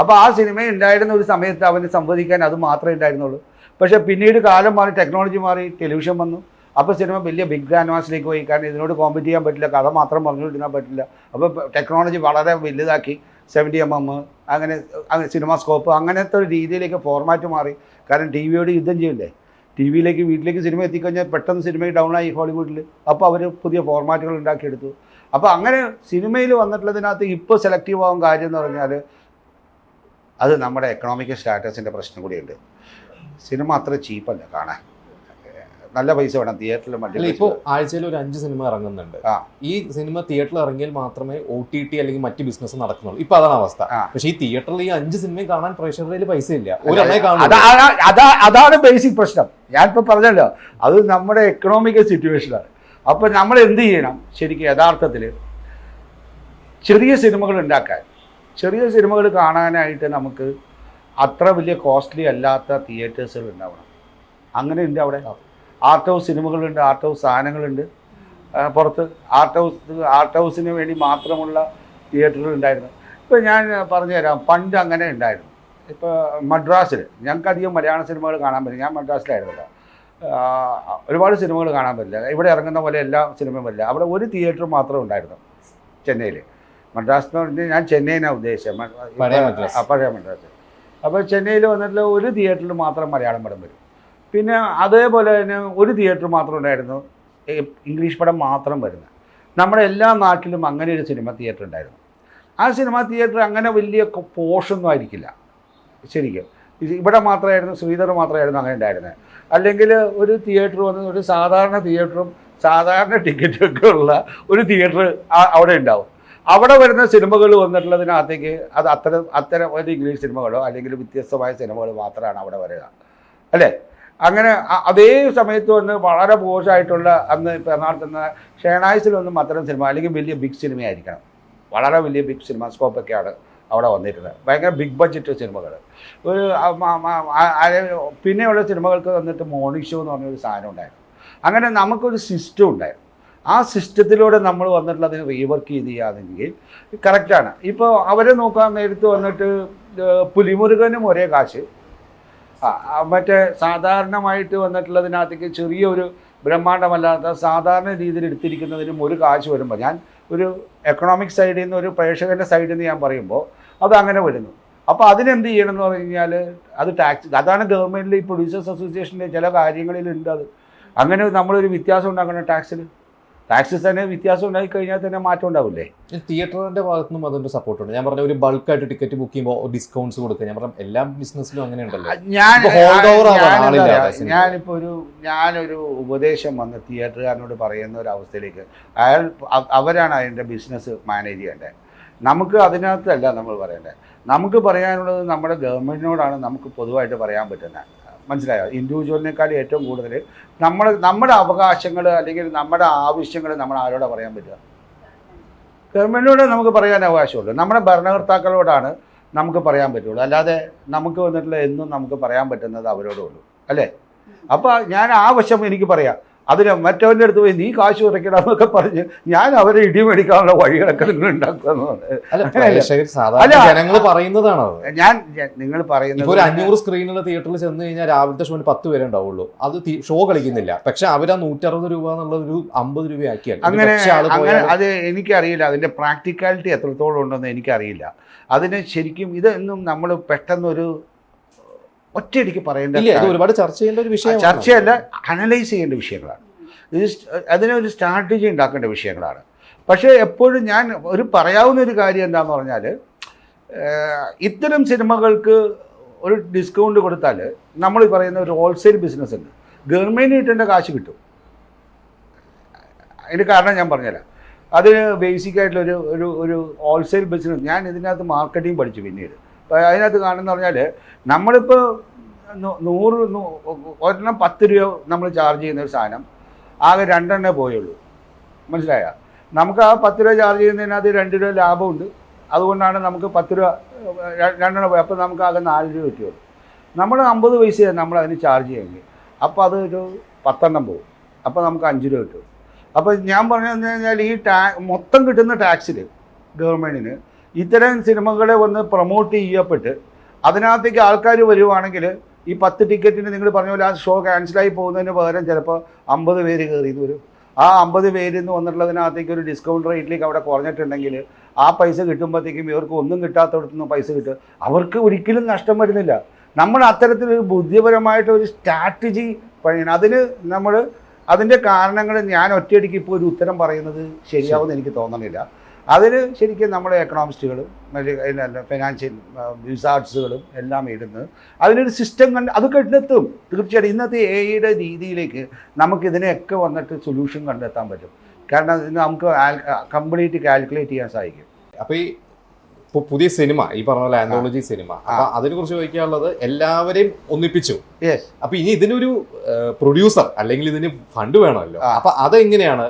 അപ്പോൾ ആ സിനിമ ഉണ്ടായിരുന്ന ഒരു സമയത്ത് അവന് സംവദിക്കാൻ അത് മാത്രമേ ഉണ്ടായിരുന്നുള്ളൂ. പക്ഷേ പിന്നീട് കാലം മാറി ടെക്നോളജി മാറി ടെലിവിഷൻ വന്നു. അപ്പോൾ സിനിമ വലിയ ബിഗ് ഗ്രാൻഡ്മാസിലേക്ക് പോയി. കാരണം ഇതിനോട് കോമ്പറ്റ് ചെയ്യാൻ പറ്റില്ല. കഥ മാത്രം പറഞ്ഞുകൊണ്ടിരുന്നാൽ പറ്റില്ല. അപ്പോൾ ടെക്നോളജി വളരെ വലുതാക്കി. സെവന്റി എം എം അങ്ങനെ അങ്ങനെ സിനിമ സ്കോപ്പ് അങ്ങനത്തെ ഒരു രീതിയിലേക്ക് ഫോർമാറ്റ് മാറി. കാരണം ടി വിയോട് യുദ്ധം ചെയ്യില്ലേ ടി വിയിലേക്ക് വീട്ടിലേക്ക് സിനിമ എത്തിക്കഴിഞ്ഞാൽ പെട്ടെന്ന് സിനിമ ഡൗൺ ആയി ഹോളിവുഡിൽ അപ്പോൾ അവർ പുതിയ ഫോർമാറ്റുകൾ ഉണ്ടാക്കിയെടുത്തു. അപ്പോൾ അങ്ങനെ സിനിമയിൽ വന്നിട്ടുള്ളതിനകത്ത് ഇപ്പോൾ സെലക്റ്റീവ് ആവാൻ കാര്യം എന്ന് പറഞ്ഞാൽ അത് നമ്മുടെ എക്കണോമിക് സ്റ്റാറ്റസിന്റെ പ്രശ്നം കൂടിയുണ്ട്. സിനിമ അത്ര ചീപ്പല്ല കാണാൻ. നല്ല പൈസ വേണം തിയേറ്ററിലും മറ്റേ ഇപ്പോൾ ഇപ്പോ ആഴ്ചയിൽ ഒരു അഞ്ച് സിനിമ ഇറങ്ങുന്നുണ്ട്. ഈ സിനിമ തിയേറ്ററിൽ ഇറങ്ങിയാൽ മാത്രമേ ഒ ടി ടി അല്ലെങ്കിൽ മറ്റ് ബിസിനസ് നടക്കുന്നുള്ളൂ. ഇപ്പൊ അതാണ് അവസ്ഥ. പക്ഷേ ഈ തിയേറ്ററിൽ ഈ അഞ്ച് സിനിമയും കാണാൻ പ്രേക്ഷകരുടെ പൈസ ഇല്ല. ഒരെണ്ണേ അതാണ് ബേസിക് പ്രശ്നം. ഞാനിപ്പോൾ പറഞ്ഞല്ലോ അത് നമ്മുടെ എക്കണോമിക്കൽ സിറ്റുവേഷനാണ് അപ്പോൾ നമ്മൾ എന്ത് ചെയ്യണം? ശരിക്കും യഥാർത്ഥത്തിൽ ചെറിയ സിനിമകൾ ഉണ്ടാക്കാൻ ചെറിയ സിനിമകൾ കാണാനായിട്ട് നമുക്ക് അത്ര വലിയ കോസ്റ്റ്ലി അല്ലാത്ത തിയേറ്റേഴ്സുകൾ ഉണ്ടാവണം. അങ്ങനെ ഉണ്ട് അവിടെ? ആർട്ട് ഹൗസ് സിനിമകളുണ്ട് ആർട്ട് ഹൗസ് സാധനങ്ങളുണ്ട്. പുറത്ത് ആർട്ട് ഹൗസ് ആർട്ട് ഹൗസിന് വേണ്ടി മാത്രമുള്ള തിയേറ്ററുകൾ ഉണ്ടായിരുന്നു. ഇപ്പോൾ ഞാൻ പറഞ്ഞുതരാം പണ്ട് അങ്ങനെ ഉണ്ടായിരുന്നു. ഇപ്പോൾ മദ്രാസിൽ ഞങ്ങൾക്കധികം മലയാള സിനിമകൾ കാണാൻ പറ്റില്ല. ഞാൻ മദ്രാസിലായിരുന്നല്ലോ. ഒരുപാട് സിനിമകൾ കാണാൻ പറ്റില്ല. ഇവിടെ ഇറങ്ങുന്ന പോലെ എല്ലാ സിനിമയും പറ്റില്ല അവിടെ ഒരു തിയേറ്റർ മാത്രമേ ഉണ്ടായിരുന്നു ചെന്നൈയിൽ മദ്രാസ് എന്ന് പറഞ്ഞാൽ ഞാൻ ചെന്നൈനാണ് ഉദ്ദേശിച്ചത്. പഴയ മദ്രാസ്. അപ്പോൾ ചെന്നൈയിൽ വന്നിട്ടുള്ള ഒരു തിയേറ്ററിൽ മാത്രം മലയാളം പടം വരും. പിന്നെ അതേപോലെ തന്നെ ഒരു തിയേറ്റർ മാത്രം ഉണ്ടായിരുന്നു. ഇംഗ്ലീഷ് പടം മാത്രം വരുന്നത്. നമ്മുടെ എല്ലാ നാട്ടിലും അങ്ങനെ ഒരു സിനിമ തിയേറ്റർ ഉണ്ടായിരുന്നു. ആ സിനിമ തിയേറ്റർ അങ്ങനെ വലിയ പോഷൊന്നും ആയിരിക്കില്ല. ശരിക്കും. ഇവിടെ മാത്രമായിരുന്നു ശ്രീധർ മാത്രമായിരുന്നു അങ്ങനെ ഉണ്ടായിരുന്നത്. അല്ലെങ്കിൽ ഒരു തിയേറ്റർ വന്ന് ഒരു സാധാരണ തിയേറ്ററും സാധാരണ ടിക്കറ്റൊക്കെ ഉള്ള ഒരു തിയേറ്റർ അവിടെ ഉണ്ടാവും. അവിടെ വരുന്ന സിനിമകൾ വന്നിട്ടുള്ളതിനകത്തേക്ക് അത് അത്തരം അത്തരം ഒരു ഇംഗ്ലീഷ് സിനിമകളോ അല്ലെങ്കിൽ വ്യത്യസ്തമായ സിനിമകൾ മാത്രമാണ് അവിടെ വരിക. അല്ലേ? അങ്ങനെ അതേ സമയത്ത് വന്ന് വളരെ പോഷായിട്ടുള്ള അന്ന് ഇപ്പോൾ ഷേണായ്സിൽ വന്ന് മാത്രം സിനിമ അല്ലെങ്കിൽ വലിയ ബിഗ് സിനിമയായിരിക്കണം വളരെ വലിയ ബിഗ് സിനിമ സ്കോപ്പൊക്കെയാണ് അവിടെ വന്നിരുന്നത്. ഭയങ്കര ബിഗ് ബഡ്ജറ്റ് സിനിമകൾ. ഒരു പിന്നെയുള്ള സിനിമകൾക്ക് വന്നിട്ട് മോർണിംഗ് ഷോ എന്ന് പറഞ്ഞൊരു സാധനം ഉണ്ടായിരുന്നു. അങ്ങനെ നമുക്കൊരു സിസ്റ്റം ഉണ്ടായിരുന്നു. ആ സിസ്റ്റത്തിലൂടെ നമ്മൾ വന്നിട്ടുള്ള അതിന് റീവർക്ക് ചെയ്ത് ചെയ്യാതെങ്കിൽ കറക്റ്റാണ് ഇപ്പോൾ അവരെ നോക്കാൻ നേരത്ത് വന്നിട്ട് പുലിമുരുകനും ഒരേ കാശ്. മറ്റേ സാധാരണമായിട്ട് വന്നിട്ടുള്ളതിനകത്തേക്ക് ചെറിയൊരു ബ്രഹ്മാണ്ടമല്ലാത്ത സാധാരണ രീതിയിൽ എടുത്തിരിക്കുന്നതിനും ഒരു കാശ് വരുമ്പോൾ ഞാൻ ഒരു എക്കണോമിക് സൈഡിൽ നിന്ന് ഒരു പ്രേക്ഷകന്റെ സൈഡിൽ നിന്ന് ഞാൻ പറയുമ്പോൾ അത് അങ്ങനെ വരുന്നു. അപ്പോൾ അതിനെന്ത് ചെയ്യണം എന്ന് പറഞ്ഞു കഴിഞ്ഞാൽ അത് ടാക്സ് അതാണ് ഗവൺമെന്റിൽ ഈ പ്രൊഡ്യൂസേഴ്സ് അസോസിയേഷന്റെ ചില കാര്യങ്ങളിലുണ്ട് അത്. അങ്ങനെ നമ്മളൊരു വ്യത്യാസം ഉണ്ടാക്കണം ടാക്സിൽ ടാക്സിൽ തന്നെ വ്യത്യാസം ഉണ്ടായി കഴിഞ്ഞാൽ തന്നെ മാറ്റം ഉണ്ടാവില്ലേ? തിയേറ്ററിന്റെ ഭാഗത്തു നിന്നും അതിന്റെ സപ്പോർട്ട് ഉണ്ട്. ഞാൻ പറഞ്ഞ ഒരു ബൾക്കായിട്ട് ടിക്കറ്റ് ബുക്ക് ചെയ്യുമ്പോൾ ഡിസ്കൗണ്ട്സ് കൊടുക്കുക. ഞാൻ പറഞ്ഞ എല്ലാ ബിസിനസ്സിലും അങ്ങനെ ഉണ്ടല്ലോ. ഞാൻ. ഞാനിപ്പോ ഒരു ഞാനൊരു ഉപദേശം വന്ന് തിയേറ്ററുകാരനോട് പറയുന്ന ഒരു അവസ്ഥയിലേക്ക്. അയാൾ അവരാണ് അതിന്റെ ബിസിനസ് മാനേജ് ചെയ്യേണ്ടത്. നമുക്ക് അതിനകത്തല്ല നമ്മൾ പറയേണ്ടത്. നമുക്ക് പറയാനുള്ളത് നമ്മുടെ ഗവൺമെന്റിനോടാണ് നമുക്ക് പൊതുവായിട്ട് പറയാൻ പറ്റുന്നത്. മനസ്സിലായോ? ഇൻഡിവിജ്വലിനേക്കാൾ ഏറ്റവും കൂടുതൽ നമ്മൾ നമ്മുടെ അവകാശങ്ങൾ അല്ലെങ്കിൽ നമ്മുടെ ആവശ്യങ്ങൾ നമ്മൾ ആരോടാ പറയാൻ പറ്റുക? ഗവൺമെന്റിനോട് നമുക്ക് പറയാൻ അവകാശമുള്ളൂ. നമ്മുടെ ഭരണകർത്താക്കളോടാണ് നമുക്ക് പറയാൻ പറ്റുള്ളൂ. അല്ലാതെ നമുക്ക് വന്നിട്ടുള്ള എന്നും നമുക്ക് പറയാൻ പറ്റുന്നത് അവരോടുള്ളൂ അല്ലേ? അപ്പോൾ ഞാൻ ആ വശം എനിക്ക് പറയാം. അതിന് മറ്റവന്റെ അടുത്ത് പോയി നീ കാശ് കുറയ്ക്കണം എന്നൊക്കെ പറഞ്ഞ് ഞാൻ അവരെ ഇടി മേടിക്കാനുള്ള വഴികളൊക്കെ നിങ്ങൾ ഉണ്ടാക്കുക ഞാൻ നിങ്ങൾ പറയുന്നത് ഒരു അഞ്ഞൂറ് സ്ക്രീനുള്ള തിയേറ്ററിൽ ചെന്ന് കഴിഞ്ഞാൽ രാവിലത്തെ ഷോന് പത്ത് പേരെ ഉണ്ടാവുള്ളൂ. അത് ഷോ കളിക്കുന്നില്ല. പക്ഷെ അവർ ആ നൂറ്ററുപത് രൂപ എന്നുള്ള ഒരു അമ്പത് രൂപ ആക്കിയാൽ അങ്ങനെ അങ്ങനെ അത് എനിക്കറിയില്ല. അതിന്റെ പ്രാക്ടിക്കാലിറ്റി എത്രത്തോളം ഉണ്ടെന്ന് എനിക്കറിയില്ല. അതിന് ശരിക്കും ഇതൊന്നും നമ്മൾ പെട്ടെന്നൊരു ഒറ്റയടിക്ക് പറയേണ്ട ഒരുപാട് ചർച്ച ചെയ്യേണ്ട ഒരു വിഷയം ചർച്ചയല്ല അനലൈസ് ചെയ്യേണ്ട വിഷയങ്ങളാണ്. ഇത് ഒരു അതിനൊരു സ്ട്രാറ്റജി ഉണ്ടാക്കേണ്ട വിഷയങ്ങളാണ്. പക്ഷേ എപ്പോഴും ഞാൻ ഒരു പറയാവുന്ന ഒരു കാര്യം എന്താന്ന് പറഞ്ഞാൽ ഇത്തരം സിനിമകൾക്ക് ഒരു ഡിസ്കൗണ്ട് കൊടുത്താൽ നമ്മൾ പറയുന്ന ഒരു ഹോൾസെയിൽ ബിസിനസ് ഉണ്ട്. ഗവൺമെന്റ് കിട്ടേണ്ട കാശ് കിട്ടും. അതിന് കാരണം ഞാൻ പറഞ്ഞുതരാം. അതിന് ബേസിക്കായിട്ടുള്ളൊരു ഒരു ഒരു ഒരു ഹോൾസെയിൽ ബിസിനസ് ഞാൻ ഇതിനകത്ത് മാർക്കറ്റിംഗ് പഠിച്ചു പിന്നീട്. അതിനകത്ത് കാണുന്ന പറഞ്ഞാൽ നമ്മളിപ്പോൾ നൂറ് ഒരെണ്ണം പത്ത് രൂപ നമ്മൾ ചാർജ് ചെയ്യുന്ന ഒരു സാധനം ആകെ രണ്ടെണ്ണേ പോയുള്ളൂ. മനസ്സിലായ? നമുക്ക് ആ പത്ത് രൂപ ചാർജ് ചെയ്യുന്നതിനകത്ത് രണ്ട് രൂപ ലാഭമുണ്ട്. അതുകൊണ്ടാണ് നമുക്ക് പത്ത് രൂപ രണ്ടെണ്ണം പോയി. അപ്പോൾ നമുക്ക് ആകെ നാല് രൂപ കിട്ടിയുള്ളൂ. നമ്മൾ അമ്പത് പൈസയാണ് നമ്മൾ അതിന് ചാർജ് ചെയ്യുമെങ്കിൽ അപ്പോൾ അത് ഒരു പത്തെണ്ണം പോകും അപ്പോൾ നമുക്ക് അഞ്ച് രൂപ കിട്ടും. അപ്പോൾ ഞാൻ പറഞ്ഞതെന്ന് കഴിഞ്ഞാൽ ഈ ടാ മൊത്തം കിട്ടുന്ന ടാക്സിൽ ഗവൺമെന്റിന് ഇത്തരം സിനിമകളെ ഒന്ന് പ്രൊമോട്ട് ചെയ്യപ്പെട്ട് അതിനകത്തേക്ക് ആൾക്കാർ വരുവാണെങ്കിൽ ഈ പത്ത് ടിക്കറ്റിന് നിങ്ങൾ പറഞ്ഞ പോലെ ആ ഷോ ക്യാൻസലായി പോകുന്നതിന് പകരം ചിലപ്പോൾ അമ്പത് പേര് കയറി വരും. ആ അമ്പത് പേരിൽ നിന്ന് വന്നിട്ടുള്ളതിനകത്തേക്ക് ഒരു ഡിസ്കൗണ്ട് റേറ്റിലേക്ക് അവിടെ കുറഞ്ഞിട്ടുണ്ടെങ്കിൽ ആ പൈസ കിട്ടുമ്പോഴത്തേക്കും ഇവർക്ക് ഒന്നും കിട്ടാത്തടത്തുനിന്ന് പൈസ കിട്ടും. അവർക്ക് ഒരിക്കലും നഷ്ടം വരുന്നില്ല. നമ്മൾ അത്തരത്തിലൊരു ബുദ്ധിപരമായിട്ട് ഒരു സ്ട്രാറ്റജി പറയണം അതിന് നമ്മൾ അതിന്റെ കാരണങ്ങൾ ഞാൻ ഒറ്റയടിക്ക് ഇപ്പോൾ ഒരു ഉത്തരം പറയുന്നത് ശരിയാവുമെന്ന് എനിക്ക് തോന്നണില്ല. അതിന് ശരിക്കും നമ്മുടെ എക്കണോമിസ്റ്റുകളും ഫിനാൻഷ്യൽ വിസാർട്സുകളും എല്ലാം ഇടുന്നത്. അതിനൊരു സിസ്റ്റം കണ്ട് അത് കണ്ടെത്തും. തീർച്ചയായിട്ടും ഇന്നത്തെ എ ഐയുടെ രീതിയിലേക്ക് നമുക്കിതിനെയൊക്കെ വന്നിട്ട് സൊല്യൂഷൻ കണ്ടെത്താൻ പറ്റും. കാരണം ഇത് നമുക്ക് കംപ്ലീറ്റ് കാൽക്കുലേറ്റ് ചെയ്യാൻ സാധിക്കും. അപ്പോൾ ഈ പുതിയ സിനിമ ഈ പറഞ്ഞ പോലെ ആന്തോളജി സിനിമ. അപ്പൊ അതിനെ കുറിച്ച് ചോദിക്കാനുള്ളത് എല്ലാവരെയും ഒന്നിപ്പിച്ചു. അപ്പൊ ഇനി ഇതിനൊരു പ്രൊഡ്യൂസർ അല്ലെങ്കിൽ ഇതിന് ഫണ്ട് വേണമല്ലോ. അപ്പോൾ അപ്പൊ അതെങ്ങനെയാണ്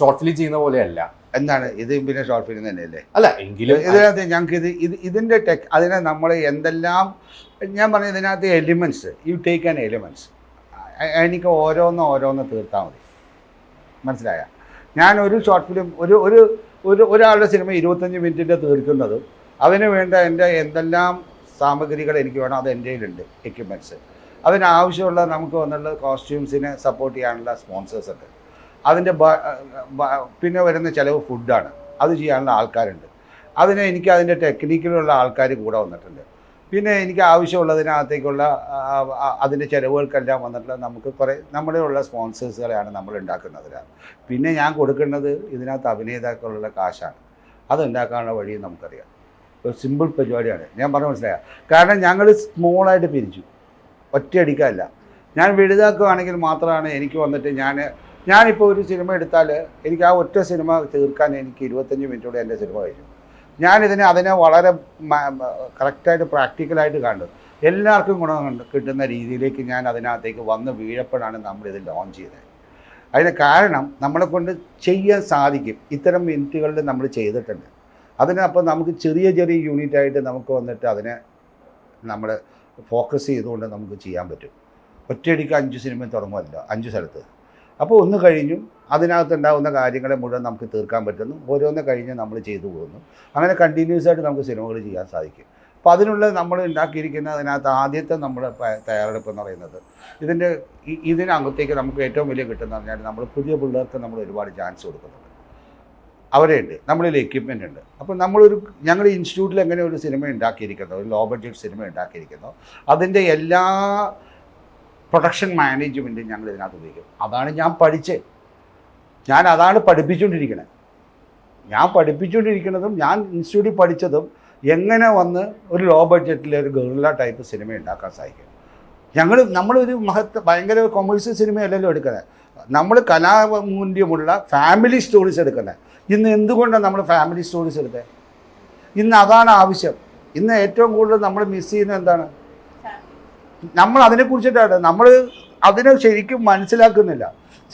ഷോർട്ട് ഫിലിം ചെയ്യുന്ന പോലെയല്ല എന്താണ്? ഇത് പിന്നെ ഷോർട്ട് ഫിലിം തന്നെയല്ലേ? അല്ല എങ്കിലും ഇതിനകത്ത് ഞങ്ങൾക്ക് ഇത് ഇത് ഇതിന്റെ ടെക് അതിനെ നമ്മൾ എന്തെല്ലാം ഞാൻ പറഞ്ഞ ഇതിനകത്ത് elements you take an elements എനിക്ക് ഓരോന്ന് ഓരോന്ന് തീർത്താൽ മതി. മനസ്സിലായ? ഞാൻ ഒരു ഷോർട്ട് ഫിലിം ഒരു ഒരു ഒരു ഒരാളുടെ സിനിമ ഇരുപത്തഞ്ച് മിനിറ്റിന്റെ തീർക്കുന്നതും അതിന് വേണ്ട എന്റെ എന്തെല്ലാം സാമഗ്രികൾ എനിക്ക് വേണം അത് എന്റെ കയ്യിലുണ്ട് എക്യുപ്മെന്റ്സ് അതിനാവശ്യമുള്ള നമുക്ക് വന്നുള്ള കോസ്റ്റ്യൂംസിനെ സപ്പോർട്ട് ചെയ്യാനുള്ള സ്പോൺസേഴ്സ് ഉണ്ട് അതിന്റെ പിന്നെ വരുന്ന ചിലവ് ഫുഡാണ്. അത് ചെയ്യാനുള്ള ആൾക്കാരുണ്ട്. അതിന് എനിക്ക് അതിന്റെ ടെക്നിക്കിലുള്ള ആൾക്കാർ കൂടെ വന്നിട്ടുണ്ട്. പിന്നെ എനിക്ക് ആവശ്യമുള്ളതിനകത്തേക്കുള്ള അതിന്റെ ചിലവുകൾക്കെല്ലാം വന്നിട്ടുള്ള നമുക്ക് കുറേ നമ്മുടെ ഉള്ള സ്പോൺസേഴ്സുകളെയാണ് നമ്മൾ ഉണ്ടാക്കുന്നത്. പിന്നെ ഞാൻ കൊടുക്കുന്നത് ഇതിനകത്ത് അഭിനേതാക്കളുള്ള കാശാണ്. അത് ഉണ്ടാക്കാനുള്ള വഴിയും നമുക്കറിയാം. ഒരു സിമ്പിൾ പരിപാടിയാണ്. ഞാൻ പറഞ്ഞ മനസ്സിലായ? കാരണം ഞങ്ങൾ സ്മോളായിട്ട് പിരിച്ചു. ഒറ്റയടിക്കല്ല. ഞാൻ വലുതാക്കുകയാണെങ്കിൽ മാത്രമാണ് എനിക്ക് വന്നിട്ട് ഞാൻ ഞാനിപ്പോൾ ഒരു സിനിമ എടുത്താൽ എനിക്ക് ആ ഒറ്റ സിനിമ തീർക്കാൻ എനിക്ക് ഇരുപത്തഞ്ച് മിനിറ്റോടെ എന്റെ സിനിമ കഴിഞ്ഞു ഞാനിതിനെ അതിനെ വളരെ കറക്റ്റായിട്ട് പ്രാക്ടിക്കലായിട്ട് കണ്ടു. എല്ലാവർക്കും ഗുണം കിട്ടുന്ന രീതിയിലേക്ക് ഞാൻ അതിനകത്തേക്ക് വന്ന് വീഴപ്പോഴാണ് നമ്മളിത് ലോഞ്ച് ചെയ്തത്. അതിന് കാരണം നമ്മളെ കൊണ്ട് ചെയ്യാൻ സാധിക്കും. ഇത്തരം മിനിറ്റുകളിൽ നമ്മൾ ചെയ്തിട്ടുണ്ട്. അതിനപ്പോൾ നമുക്ക് ചെറിയ ചെറിയ യൂണിറ്റായിട്ട് നമുക്ക് വന്നിട്ട് അതിനെ നമ്മൾ ഫോക്കസ് ചെയ്തുകൊണ്ട് നമുക്ക് ചെയ്യാൻ പറ്റും. ഒറ്റയടിക്ക് അഞ്ച് സിനിമ തുടങ്ങുമല്ലോ? അഞ്ച് സ്ഥലത്ത്. അപ്പോൾ ഒന്ന് കഴിഞ്ഞു. അതിനകത്ത് ഉണ്ടാകുന്ന കാര്യങ്ങളെ മുഴുവൻ നമുക്ക് തീർക്കാൻ പറ്റുന്നു. ഓരോന്ന് കഴിഞ്ഞ് നമ്മൾ ചെയ്തു പോകുന്നു. അങ്ങനെ കണ്ടിന്യൂസ് ആയിട്ട് നമുക്ക് സിനിമകൾ ചെയ്യാൻ സാധിക്കും. അപ്പോൾ അതിനുള്ള നമ്മൾ ഉണ്ടാക്കിയിരിക്കുന്ന അതിനകത്ത് ആദ്യത്തെ നമ്മൾ തയ്യാറെടുപ്പ് എന്ന് പറയുന്നത് ഇതിന്റെ ഇതിനകത്തേക്ക് നമുക്ക് ഏറ്റവും വലിയ കിട്ടുന്ന പറഞ്ഞാൽ നമ്മൾ പുതിയ പിള്ളേർക്ക് നമ്മൾ ഒരുപാട് ചാൻസ് കൊടുക്കുന്നുണ്ട്. അവരുണ്ട് നമ്മളിൽ എക്യുപ്മെന്റ് ഉണ്ട്. അപ്പോൾ നമ്മളൊരു ഞങ്ങളുടെ ഇൻസ്റ്റിറ്റ്യൂട്ടിൽ എങ്ങനെ ഒരു സിനിമ ഉണ്ടാക്കിയിരിക്കുന്നു ഒരു ലോ ബഡ്ജറ്റ് സിനിമ ഉണ്ടാക്കിയിരിക്കുന്നു അതിന്റെ എല്ലാ പ്രൊഡക്ഷൻ മാനേജ്മെന്റ് ഞങ്ങൾ ഇതിനകത്ത് ഉപയോഗിക്കും. അതാണ് ഞാൻ പഠിച്ചത് ഞാൻ അതാണ് പഠിപ്പിച്ചുകൊണ്ടിരിക്കുന്നത് ഞാൻ പഠിപ്പിച്ചുകൊണ്ടിരിക്കുന്നതും ഞാൻ ഇൻസ്റ്റിറ്റ്യൂട്ടിൽ പഠിച്ചതും എങ്ങനെ വന്ന് ഒരു ലോ ബഡ്ജറ്റിൽ ഒരു ഗേർല ടൈപ്പ് സിനിമ ഉണ്ടാക്കാൻ സാധിക്കും. ഞങ്ങൾ നമ്മളൊരു മഹത്ത് ഭയങ്കര കൊമേഴ്സ്യൽ സിനിമയല്ലല്ലോ എടുക്കുന്നത് നമ്മൾ കലാമൂല്യമുള്ള ഫാമിലി സ്റ്റോറീസ് എടുക്കുന്നത് ഇന്ന് എന്തുകൊണ്ടാണ് നമ്മൾ ഫാമിലി സ്റ്റോറീസ് എടുത്തത് ഇന്ന് അതാണ് ആവശ്യം. ഇന്ന് ഏറ്റവും കൂടുതൽ നമ്മൾ മിസ് ചെയ്യുന്നത് എന്താണ്? നമ്മൾ അതിനെക്കുറിച്ചിട്ടാണ് നമ്മൾ അതിനെ ശരിക്കും മനസ്സിലാക്കുന്നില്ല.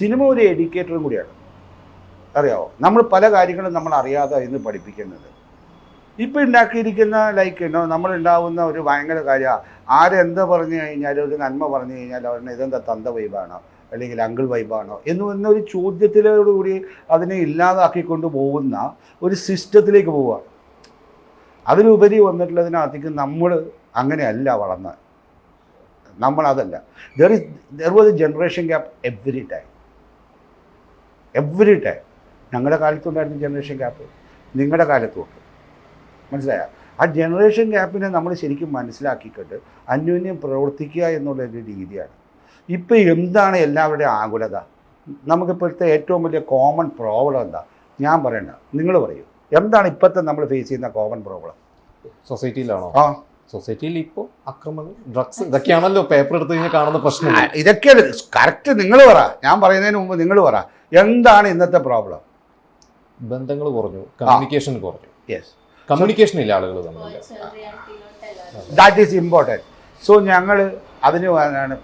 സിനിമ ഒരു എഡ്യൂക്കേറ്ററും കൂടിയാണ്. അറിയാവോ? നമ്മൾ പല കാര്യങ്ങളും നമ്മൾ അറിയാതെ ഇന്ന് പഠിപ്പിക്കുന്നത്. ഇപ്പം ഉണ്ടാക്കിയിരിക്കുന്ന ലൈക്ക് ഉണ്ടോ നമ്മൾ ഉണ്ടാവുന്ന ഒരു ഭയങ്കര കാര്യമാണ് ആരെന്ത് പറഞ്ഞു കഴിഞ്ഞാൽ ഒരു നന്മ പറഞ്ഞു കഴിഞ്ഞാൽ അവരുടെ ഇതെന്താ തന്ത വൈബാണോ അല്ലെങ്കിൽ അങ്കിൾ വൈബാണോ എന്ന് എന്നൊരു ചോദ്യത്തിലോടുകൂടി അതിനെ ഇല്ലാതാക്കിക്കൊണ്ട് പോകുന്ന ഒരു സിസ്റ്റത്തിലേക്ക് പോവുക അതിലുപരി വന്നിട്ടുള്ളതിനകത്തേക്ക് നമ്മൾ അങ്ങനെയല്ല വളർന്നത്. നമ്മളതല്ല. There is there was a generation gap every time every time ഞങ്ങളുടെ കാലത്തുണ്ടായിരുന്ന ജനറേഷൻ ഗ്യാപ്പ് നിങ്ങളുടെ കാലത്തുണ്ട് മനസ്സിലായോ? ആ ജനറേഷൻ ഗ്യാപ്പിനെ നമ്മൾ ശരിക്കും മനസ്സിലാക്കിക്കൊണ്ട് അന്യോന്യം പ്രവർത്തിക്കുക എന്നുള്ളൊരു രീതിയാണ്. ഇപ്പോൾ എന്താണ് എല്ലാവരുടെയും ആകുലത? നമുക്കിപ്പോഴത്തെ ഏറ്റവും വലിയ കോമൺ പ്രോബ്ലം എന്താ? ഞാൻ പറയണ്ട. നിങ്ങൾ പറയൂ. എന്താണ് ഇപ്പോഴത്തെ നമ്മൾ ഫേസ് ചെയ്യുന്ന കോമൺ പ്രോബ്ലം സൊസൈറ്റിയിലാണോ ആ. സൊസൈറ്റിയിൽ ഇപ്പോൾ അക്രമങ്ങൾ ഡ്രഗ്സ് ഇതൊക്കെയാണല്ലോ പേപ്പർ എടുത്ത് കഴിഞ്ഞാൽ കാണുന്ന പ്രശ്നം ഇതൊക്കെ കറക്റ്റ് നിങ്ങൾ പറ. ഞാൻ പറയുന്നതിന് മുമ്പ് നിങ്ങൾ പറ. എന്താണ് ഇന്നത്തെ പ്രോബ്ലം ബന്ധങ്ങൾ കുറഞ്ഞു കമ്മ്യൂണിക്കേഷൻ കുറഞ്ഞു. യെസ് കമ്മ്യൂണിക്കേഷൻ ഇല്ല ആളുകൾ തമ്മിൽ. ദാറ്റ് ഈസ് ഇമ്പോർട്ടന്റ് സോ ഞങ്ങൾ അതിന്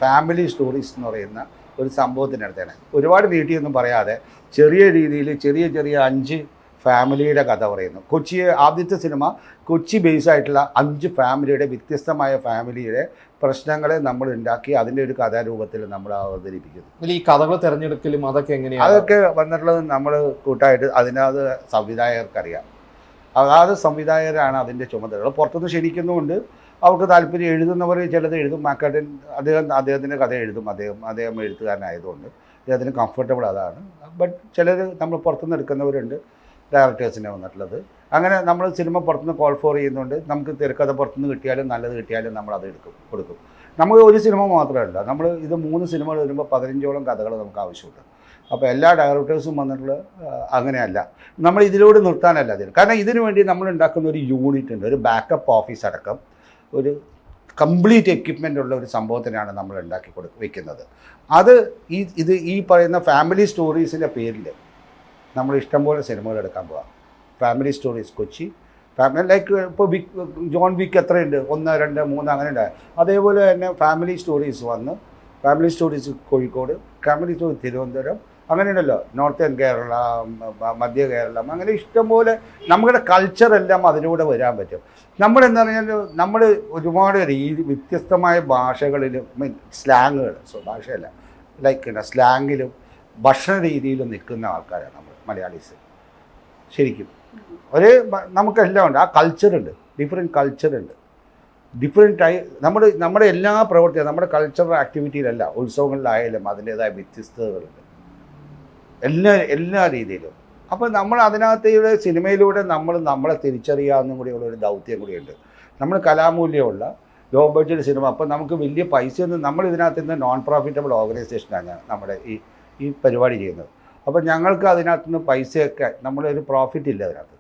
ഫാമിലി സ്റ്റോറീസ് എന്ന് പറയുന്ന ഒരു സംഭവത്തിനടുത്താണ് ഒരുപാട് വീട്ടിൽ ഒന്നും പറയാതെ ചെറിയ രീതിയിൽ ചെറിയ ചെറിയ അഞ്ച് ഫാമിലിയുടെ കഥ പറയുന്നു. കൊച്ചി ആദ്യത്തെ സിനിമ കൊച്ചി ബേസ് ആയിട്ടുള്ള അഞ്ച് ഫാമിലിയുടെ വ്യത്യസ്തമായ ഫാമിലിയുടെ പ്രശ്നങ്ങളെ നമ്മൾ ഉണ്ടാക്കി അതിന്റെ ഒരു കഥാരൂപത്തിൽ നമ്മൾ അവതരിപ്പിക്കുന്നു. ഈ കഥകൾ തിരഞ്ഞെടുക്കലും അതൊക്കെ എങ്ങനെയാണ് അതൊക്കെ വന്നിട്ടുള്ളത് നമ്മൾ കൂട്ടായിട്ട് അതിനകത്ത് സംവിധായകർക്കറിയാം. അതാത് സംവിധായകരാണ് അതിന്റെ ചുമതലകൾ. പുറത്തുനിന്ന് ക്ഷണിക്കുന്നുമുണ്ട് അവർക്ക് താല്പര്യം എഴുതുന്നവർ ചിലത് എഴുതും. മാക്കാട്ടൻ അദ്ദേഹം അദ്ദേഹത്തിന്റെ കഥ എഴുതും. അദ്ദേഹം അദ്ദേഹം എഴുത്തുകാരനായതുകൊണ്ട് അദ്ദേഹത്തിന് കംഫർട്ടബിൾ അതാണ്. ബട്ട് ചിലർ നമ്മൾ പുറത്തുനിന്ന് എടുക്കുന്നവരുണ്ട്. ഡയറക്ടേഴ്സിനെ വന്നിട്ടുള്ളത്. അങ്ങനെ നമ്മൾ സിനിമ പുറത്തുനിന്ന് കോൾ ഫോർ ചെയ്യുന്നുണ്ട്. നമുക്ക് തിരക്കഥ പുറത്തുനിന്ന് കിട്ടിയാലും നല്ലത് കിട്ടിയാലും നമ്മൾ അത് എടുക്കും കൊടുക്കും. നമുക്ക് ഒരു സിനിമ മാത്രമല്ല നമ്മൾ ഇത് മൂന്ന് സിനിമകൾ വരുമ്പോൾ പതിനഞ്ചോളം കഥകൾ നമുക്ക് ആവശ്യമുണ്ട്. അപ്പോൾ എല്ലാ ഡയറക്ടേഴ്സും വന്നിട്ടുള്ള അങ്ങനെയല്ല. നമ്മൾ ഇതിലൂടെ നിർത്താനല്ല അതിന് കാരണം ഇതിനു വേണ്ടി നമ്മൾ ഉണ്ടാക്കുന്ന ഒരു യൂണിറ്റ് ഉണ്ട് ഒരു ബാക്കപ്പ് ഓഫീസ് അടക്കം. ഒരു കംപ്ലീറ്റ് എക്യുപ്മെന്റ് ഉള്ള ഒരു സംഭവത്തിനാണ് നമ്മൾ ഉണ്ടാക്കി കൊടു വയ്ക്കുന്നത് അത് ഈ ഇത് ഈ പറയുന്ന ഫാമിലി സ്റ്റോറീസിന്റെ പേരിൽ നമ്മൾ ഇഷ്ടംപോലെ സിനിമകൾ എടുക്കാൻ പോവാം. Family stories Kochi. Family like ഇപ്പോൾ വിക് ജോൺ വിക്ക് എത്രയുണ്ട്? ഒന്ന് രണ്ട് മൂന്ന് അങ്ങനെ ഉണ്ട്. അതേപോലെ തന്നെ ഫാമിലി സ്റ്റോറീസ് വന്ന് family stories Kozhikode family story Thiruvananthapuram അങ്ങനെയുണ്ടല്ലോ northern Kerala മധ്യ കേരളം അങ്ങനെ ഇഷ്ടംപോലെ നമ്മുടെ കൾച്ചറെല്ലാം അതിലൂടെ വരാൻ പറ്റും. നമ്മളെന്ന് പറഞ്ഞാൽ നമ്മൾ ഒരുപാട് രീതി വ്യത്യസ്തമായ ഭാഷകളിലും മീൻ സ്ലാങ്ങുകൾ ഭാഷയല്ല ലൈക്ക് സ്ലാങ്ങിലും ഭക്ഷണ രീതിയിലും നിൽക്കുന്ന ആൾക്കാരാണ് നമ്മൾ മലയാളീസ്. ശരിക്കും. ഒരു നമുക്കെല്ലാം ഉണ്ട്. ആ കൾച്ചറുണ്ട്. ഡിഫറെന്റ് കൾച്ചറുണ്ട്. ഡിഫറെന്റ് ആയി നമ്മൾ നമ്മുടെ എല്ലാ പ്രവർത്തിയും നമ്മുടെ കൾച്ചറൽ ആക്ടിവിറ്റിയിലല്ല ഉത്സവങ്ങളിലായാലും അതിന്റേതായ വ്യത്യസ്തതകളുണ്ട്. എല്ലാ എല്ലാ രീതിയിലും. അപ്പോൾ നമ്മൾ അതിനകത്തൂടെ സിനിമയിലൂടെ നമ്മൾ നമ്മളെ തിരിച്ചറിയാവുന്ന കൂടിയുള്ള ഒരു ദൗത്യം കൂടിയുണ്ട്. നമ്മൾ കലാമൂല്യമുള്ള ലോ ബഡ്ജറ്റ് സിനിമ അപ്പോൾ നമുക്ക് വലിയ പൈസയൊന്നും നമ്മൾ ഇതിനകത്ത് നിന്ന് നോൺ പ്രോഫിറ്റബിൾ ഓർഗനൈസേഷനാണ് നമ്മുടെ ഈ ഈ പരിപാടി ചെയ്യുന്നത്. അപ്പോൾ ഞങ്ങൾക്ക് അതിനകത്ത് നിന്ന് പൈസയൊക്കെ നമ്മളൊരു പ്രോഫിറ്റ് ഇല്ല അതിനകത്ത്.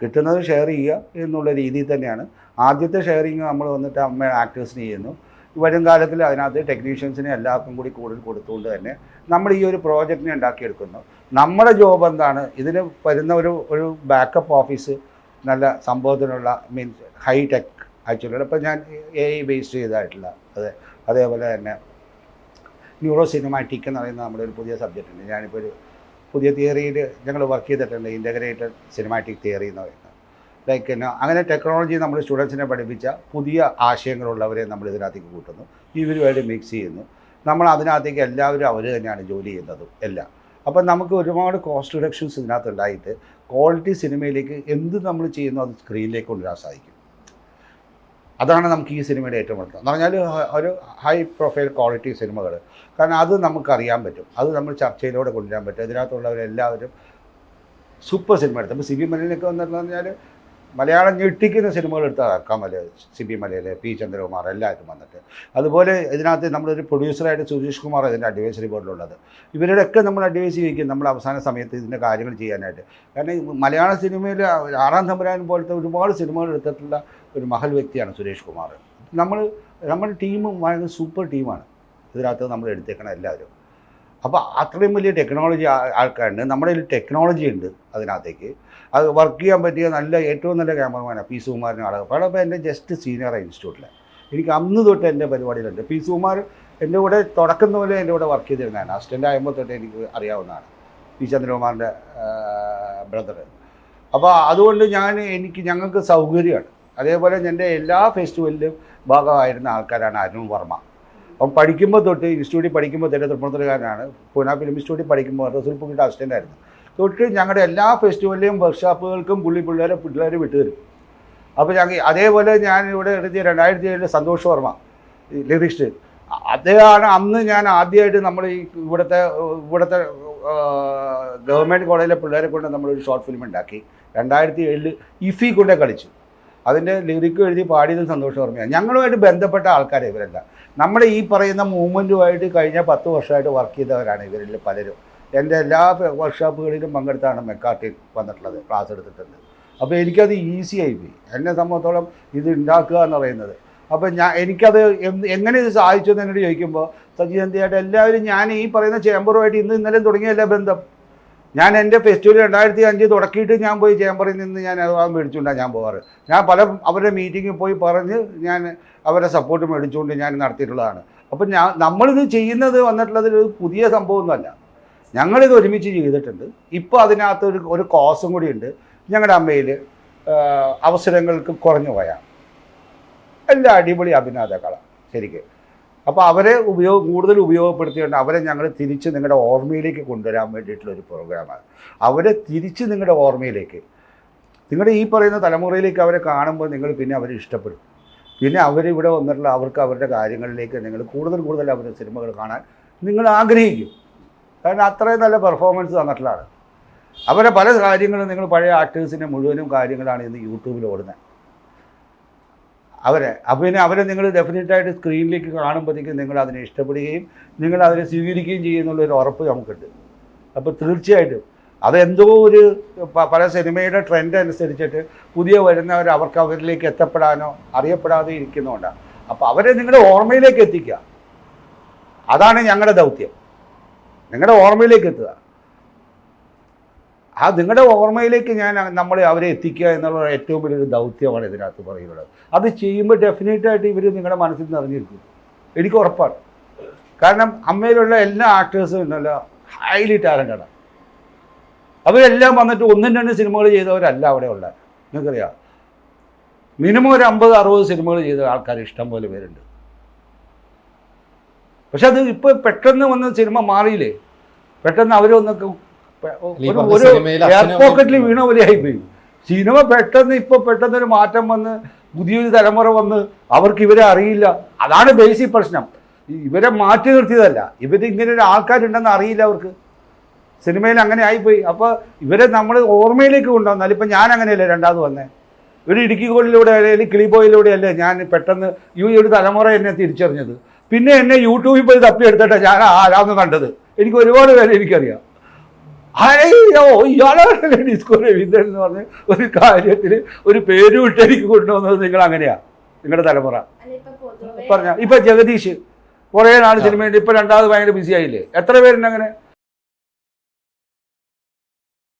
കിട്ടുന്നത് ഷെയർ ചെയ്യുക എന്നുള്ള രീതിയിൽ തന്നെയാണ്. ആദ്യത്തെ ഷെയറിങ് നമ്മൾ വന്നിട്ട് അമ്മ ആക്ടേഴ്സിന് ചെയ്യുന്നു. വരും കാലത്തിൽ അതിനകത്ത് ടെക്നീഷ്യൻസിനെ എല്ലാവർക്കും കൂടി കൂടുതൽ കൊടുത്തുകൊണ്ട് തന്നെ നമ്മൾ ഈ ഒരു പ്രോജക്റ്റിനെ ഉണ്ടാക്കിയെടുക്കുന്നു. നമ്മുടെ ജോബ് എന്താണ്? ഇതിന് വരുന്ന ഒരു ഒരു ബാക്കപ്പ് ഓഫീസ് നല്ല സംഭവത്തിനുള്ള മീൻസ് ഹൈടെക് ആക്ച്വലി ഇപ്പം ഞാൻ എ ഐ ബേസ് ചെയ്തായിട്ടുള്ള അതെ അതേപോലെ തന്നെ ന്യൂറോ സിനിമാറ്റിക് എന്ന് പറയുന്ന നമ്മുടെ ഒരു പുതിയ സബ്ജക്റ്റ് ഉണ്ട് ഞാനിപ്പോൾ ഒരു പുതിയ തിയറിയിൽ ഞങ്ങൾ വർക്ക് ചെയ്തിട്ടുണ്ട് ഇന്റഗ്രേറ്റഡ് സിനിമാറ്റിക് തിയറി എന്ന് പറയുന്നത്. ലൈക്ക് എന്നാ അങ്ങനെ ടെക്നോളജി നമ്മൾ സ്റ്റുഡൻസിനെ പഠിപ്പിച്ച പുതിയ ആശയങ്ങളുള്ളവരെ നമ്മൾ ഇതിനകത്തേക്ക് കൂട്ടുന്നു. ഇവരുമായിട്ട് മിക്സ് ചെയ്യുന്നു. നമ്മൾ അതിനകത്തേക്ക് എല്ലാവരും അവർ തന്നെയാണ് ജോലി ചെയ്യുന്നതും എല്ലാം. അപ്പം നമുക്ക് ഒരുപാട് കോസ്റ്റ് റിഡക്ഷൻസ് ഇതിനകത്ത് ഉണ്ടായിട്ട് ക്വാളിറ്റി സിനിമയിലേക്ക് എന്ത് നമ്മൾ ചെയ്യുന്നു അത് സ്ക്രീനിലേക്ക് കൊണ്ടുവരാൻ സാധിക്കും അതാണ് നമുക്ക് ഈ സിനിമയുടെ ഏറ്റവും വലുത് എന്ന് പറഞ്ഞാൽ ഒരു ഹൈ പ്രൊഫൈൽ ക്വാളിറ്റി സിനിമകൾ കാരണം അത് നമുക്കറിയാൻ പറ്റും. അത് നമ്മൾ ചർച്ചയിലൂടെ കൊണ്ടുവരാൻ പറ്റും. ഇതിനകത്തുള്ളവരെല്ലാവരും സൂപ്പർ സിനിമ എടുത്തു. അപ്പോൾ സി ബി മലയിലൊക്കെ വന്നു പറഞ്ഞാൽ മലയാളം ഞെട്ടിക്കുന്ന സിനിമകൾ എടുത്താൽ കമൽ സി ബി മലയിൽ പി ചന്ദ്രകുമാർ എല്ലാവരും വന്നിട്ട്. അതുപോലെ ഇതിനകത്ത് നമ്മളൊരു പ്രൊഡ്യൂസറായിട്ട് സുരേഷ് കുമാർ ഇതിന്റെ അഡ്വൈസറി ബോർഡിലുള്ളത് ഇവരുടെയൊക്കെ നമ്മൾ അഡ്വൈസ് ചെയ്യിക്കും. നമ്മൾ അവസാന സമയത്ത് ഇതിന്റെ കാര്യങ്ങൾ ചെയ്യാനായിട്ട്. കാരണം മലയാള സിനിമയിൽ ആറാം തമ്പുരാൻ പോലത്തെ ഒരുപാട് സിനിമകൾ എടുത്തിട്ടുള്ള ഒരു മഹൽ വ്യക്തിയാണ് സുരേഷ് കുമാർ. നമ്മൾ നമ്മുടെ ടീം വളരെ സൂപ്പർ ടീമാണ്. ഇതിനകത്ത് നമ്മൾ എടുത്തേക്കണം എല്ലാവരും. അപ്പോൾ അത്രയും വലിയ ടെക്നോളജി ആൾക്കാരുണ്ട്. നമ്മുടെ കയ്യിൽ ടെക്നോളജി ഉണ്ട് അതിനകത്തേക്ക്. അത് വർക്ക് ചെയ്യാൻ പറ്റിയ നല്ല ഏറ്റവും നല്ല ക്യാമറമാനാണ് പി സുകുമാരൻ ആളൊക്കെ അപ്പോൾ എന്റെ ജസ്റ്റ് സീനിയറാണ് ഇൻസ്റ്റിറ്റ്യൂട്ടിൽ എനിക്ക് അന്ന് തൊട്ട് എന്റെ പരിപാടിയിലുണ്ട്. പി സുകുമാർ എന്റെ കൂടെ തുടക്കം പോലെ എന്റെ കൂടെ വർക്ക് ചെയ്തിരുന്നതാണ്. അസിസ്റ്റന്റ് ആകുമ്പോൾ തൊട്ട് എനിക്ക് അറിയാവുന്നതാണ്. പി ചന്ദ്രകുമാറിന്റെ ബ്രദർ അപ്പോൾ അതുകൊണ്ട് ഞാൻ എനിക്ക് ഞങ്ങൾക്ക് സൗകര്യമാണ്. അതേപോലെ എന്റെ എല്ലാ ഫെസ്റ്റിവലിലും ഭാഗമായിരുന്ന ആൾക്കാരാണ് അരുൺ വർമ്മ. അപ്പം പഠിക്കുമ്പോൾ തൊട്ട് ഇൻസ്റ്റിറ്റ്യൂട്ടിൽ പഠിക്കുമ്പോൾ തന്നെ തൃപ്പൂണിത്തുറക്കാരനാണ്. പൂന ഫിലിം ഇൻസ്റ്റിറ്റ്യൂട്ടിൽ പഠിക്കുമ്പോൾ റസൂൽ പുള്ളിയുടെ അസിസ്റ്റന്റ് ആയിരുന്നു തൊട്ട് ഞങ്ങളുടെ എല്ലാ ഫെസ്റ്റിവലിലെയും വർക്ക്ഷോപ്പുകൾക്കും പുള്ളി പിള്ളേരെ പിള്ളേർ വിട്ടുതരും. അപ്പോൾ ഞങ്ങൾ അതേപോലെ ഞാൻ ഇവിടെ എഴുതിയ രണ്ടായിരത്തി ഏഴിൽ സന്തോഷ് വർമ്മ ലിറിക്സ് അദ്ദേഹമാണ് അന്ന് ഞാൻ ആദ്യമായിട്ട് നമ്മൾ ഈ ഇവിടുത്തെ ഇവിടുത്തെ ഗവൺമെന്റ് കോളേജിലെ പിള്ളേരെ കൊണ്ട് നമ്മളൊരു ഷോർട്ട് ഫിലിം ഉണ്ടാക്കി. രണ്ടായിരത്തി ഏഴിൽ ഇഫി കൊണ്ടേ കളിച്ചു. അതിന്റെ ലിറിക്ക് എഴുതി പാടിയത് സന്തോഷം ഓർമ്മയാണ് ഞങ്ങളുമായിട്ട് ബന്ധപ്പെട്ട ആൾക്കാരെ ഇവരല്ല. നമ്മുടെ ഈ പറയുന്ന മൂവ്മെന്റുമായിട്ട് കഴിഞ്ഞ പത്ത് വർഷമായിട്ട് വർക്ക് ചെയ്തവരാണ് ഇവരിൽ പലരും. എന്റെ എല്ലാ വർക്ക്ഷോപ്പുകളിലും പങ്കെടുത്താണ് മെക്കാർട്ടിൽ വന്നിട്ടുള്ളത് ക്ലാസ് എടുത്തിട്ടുണ്ട്. അപ്പോൾ എനിക്കത് ഈസി ആയി പോയി. എന്നെ സംബന്ധിച്ചോളം ഇത് ഉണ്ടാക്കുക എന്ന് പറയുന്നത്. അപ്പോൾ ഞാൻ എനിക്കത് എങ്ങനെ ഇത് സാധിച്ചു എന്ന് എന്നോട് ചോദിക്കുമ്പോൾ സജീവന്തിയായിട്ട് എല്ലാവരും ഞാൻ ഈ പറയുന്ന ചേമ്പറുമായിട്ട് ഇന്ന് ഇന്നലെ തുടങ്ങിയല്ല ബന്ധം? ഞാൻ എന്റെ ഫെസ്റ്റിവൽ രണ്ടായിരത്തി അഞ്ച് തുടക്കിയിട്ട് ഞാൻ പോയി ചേംബറിൽ നിന്ന് ഞാൻ അത് മേടിച്ചുകൊണ്ടാണ് ഞാൻ പോകാറ്. ഞാൻ പല അവരുടെ മീറ്റിങ്ങിൽ പോയി പറഞ്ഞ് ഞാൻ അവരുടെ സപ്പോർട്ട് മേടിച്ചുകൊണ്ട് ഞാൻ നടത്തിയിട്ടുള്ളതാണ്. അപ്പം ഞാൻ നമ്മളിത് ചെയ്യുന്നത് വന്നിട്ടുള്ളതിൽ ഒരു പുതിയ സംഭവമൊന്നുമല്ല. ഞങ്ങളിത് ഒരുമിച്ച് ചെയ്തിട്ടുണ്ട്. ഇപ്പോൾ അതിനകത്ത് ഒരു ഒരു കോസും കൂടി ഉണ്ട്. ഞങ്ങളുടെ അമ്മയിൽ അവസരങ്ങൾക്ക് കുറഞ്ഞു പോയാൽ എല്ലാ അടിപൊളി അഭിനേതാക്കളാണ് ശരിക്കും. അപ്പോൾ അവരെ ഉപയോഗ കൂടുതൽ ഉപയോഗപ്പെടുത്തിയുകൊണ്ട് അവരെ ഞങ്ങൾ തിരിച്ച് നിങ്ങളുടെ ഓർമ്മയിലേക്ക് കൊണ്ടുവരാൻ വേണ്ടിയിട്ടുള്ള ഒരു പ്രോഗ്രാമാണ്. അവരെ തിരിച്ച് നിങ്ങളുടെ ഓർമ്മയിലേക്ക്. നിങ്ങളുടെ ഈ പറയുന്ന തലമുറയിലേക്ക് അവരെ കാണുമ്പോൾ നിങ്ങൾ പിന്നെ അവരെ ഇഷ്ടപ്പെടും. പിന്നെ അവരിവിടെ വന്നിട്ടുള്ള അവർക്ക് അവരുടെ കാര്യങ്ങളിലേക്ക് നിങ്ങൾ കൂടുതൽ കൂടുതൽ അവരുടെ സിനിമകൾ കാണാൻ നിങ്ങൾ ആഗ്രഹിക്കും. കാരണം അത്രയും നല്ല പെർഫോമൻസ് തന്നിട്ടുള്ളതാണ്. അവരെ പല കാര്യങ്ങളും നിങ്ങൾ പഴയ ആക്ടേഴ്സിന്റെ മുഴുവനും കാര്യങ്ങളാണ് ഇന്ന് യൂട്യൂബിൽ ഓടുന്നത്. അവരെ. അപ്പോൾ പിന്നെ അവരെ നിങ്ങൾ ഡെഫിനറ്റായിട്ട് സ്ക്രീനിലേക്ക് കാണുമ്പോഴത്തേക്കും നിങ്ങൾ അതിനെ ഇഷ്ടപ്പെടുകയും നിങ്ങൾ അതിനെ സ്വീകരിക്കുകയും ചെയ്യുന്നുള്ളൊരു ഉറപ്പ് നമുക്കുണ്ട്. അപ്പോൾ തീർച്ചയായിട്ടും അതെന്തോ ഒരു പല സിനിമയുടെ ട്രെൻഡ് അനുസരിച്ചിട്ട് പുതിയ വരുന്നവർ അവർക്ക് അവരിലേക്ക് എത്തപ്പെടാനോ അറിയപ്പെടാതെ ഇരിക്കുന്നതുകൊണ്ടാണ് അപ്പോൾ അവരെ നിങ്ങളുടെ ഓർമ്മയിലേക്ക് എത്തിക്കുക. അതാണ് ഞങ്ങളുടെ ദൗത്യം. നിങ്ങളുടെ ഓർമ്മയിലേക്ക് എത്തുക. ആ നിങ്ങളുടെ ഓർമ്മയിലേക്ക് ഞാൻ നമ്മൾ അവരെ എത്തിക്കുക എന്നുള്ള ഏറ്റവും വലിയൊരു ദൗത്യമാണ് ഇതിനകത്ത് പറയുന്നത്. അത് ചെയ്യുമ്പോൾ ഡെഫിനറ്റായിട്ട് ഇവർ നിങ്ങളുടെ മനസ്സിൽ നിറഞ്ഞിരിക്കും. എനിക്ക് ഉറപ്പാണ്. കാരണം അമ്മയിലുള്ള എല്ലാ ആക്ടേഴ്സും ഉണ്ടല്ലോ ഹൈലി ടാലന്റാണ് അവരെല്ലാം വന്നിട്ട് ഒന്നും രണ്ട് സിനിമകൾ ചെയ്തവരല്ല അവിടെ ഉള്ളത്. നിങ്ങൾക്കറിയാം. മിനിമം ഒരു അമ്പത് അറുപത് സിനിമകൾ ചെയ്ത ആൾക്കാർ ഇഷ്ടം പോലെ പേരുണ്ട്. പക്ഷെ അത് ഇപ്പോൾ പെട്ടെന്ന് വന്ന സിനിമ മാറിയില്ലേ? പെട്ടെന്ന് അവരൊന്നൊക്കെ ഒരു- എയർ പോക്കറ്റിൽ വീണ പോലെ ആയിപ്പോയി സിനിമ പെട്ടെന്ന് ഇപ്പോൾ പെട്ടെന്നൊരു മാറ്റം വന്ന് പുതിയൊരു തലമുറ വന്ന് അവർക്ക് ഇവരെ അറിയില്ല. അതാണ് ബേസിക് പ്രശ്നം. ഇവരെ മാറ്റി നിർത്തിയതല്ല. ഇവർ ഇങ്ങനെ ഒരു ആൾക്കാരുണ്ടെന്ന് അറിയില്ല അവർക്ക്. സിനിമയിൽ അങ്ങനെ ആയിപ്പോയി. അപ്പോൾ ഇവരെ നമ്മൾ ഓർമ്മയിലേക്ക് കൊണ്ടുവന്നാൽ ഇപ്പം ഞാൻ അങ്ങനെയല്ലേ രണ്ടാമത് വന്നേ. ഒരു ഇടുക്കി കോളിലൂടെ അല്ലെങ്കിൽ കിളിബോയിലൂടെ അല്ലേ ഞാൻ പെട്ടെന്ന് ഈ ഒരു തലമുറ എന്നെ തിരിച്ചറിഞ്ഞത്. പിന്നെ എന്നെ യൂട്യൂബിൽ പോയി തപ്പിയെടുത്തിട്ട് ഞാൻ ആരാന്ന് കണ്ടത്. എനിക്ക് ഒരുപാട് പേരെ എനിക്കറിയാം. അയ്യോ ഇയാളെ ഡിസ്കോ രവീന്ദ്രൻ എന്ന് പറഞ്ഞ് ഒരു കാര്യത്തിൽ ഒരു പേര് വിട്ട് എനിക്ക് കൊണ്ടുവന്നത് നിങ്ങൾ അങ്ങനെയാ നിങ്ങളുടെ തലമുറ. അല്ല ഇപ്പൊ പൊതുവെ പറഞ്ഞ ഇപ്പൊ ജഗദീഷ് കുറേ നാൾ സിനിമയുണ്ട് ഇപ്പൊ രണ്ടാമത് ഭയങ്കര ബിസി ആയില്ലേ? എത്ര പേരുണ്ട് അങ്ങനെ?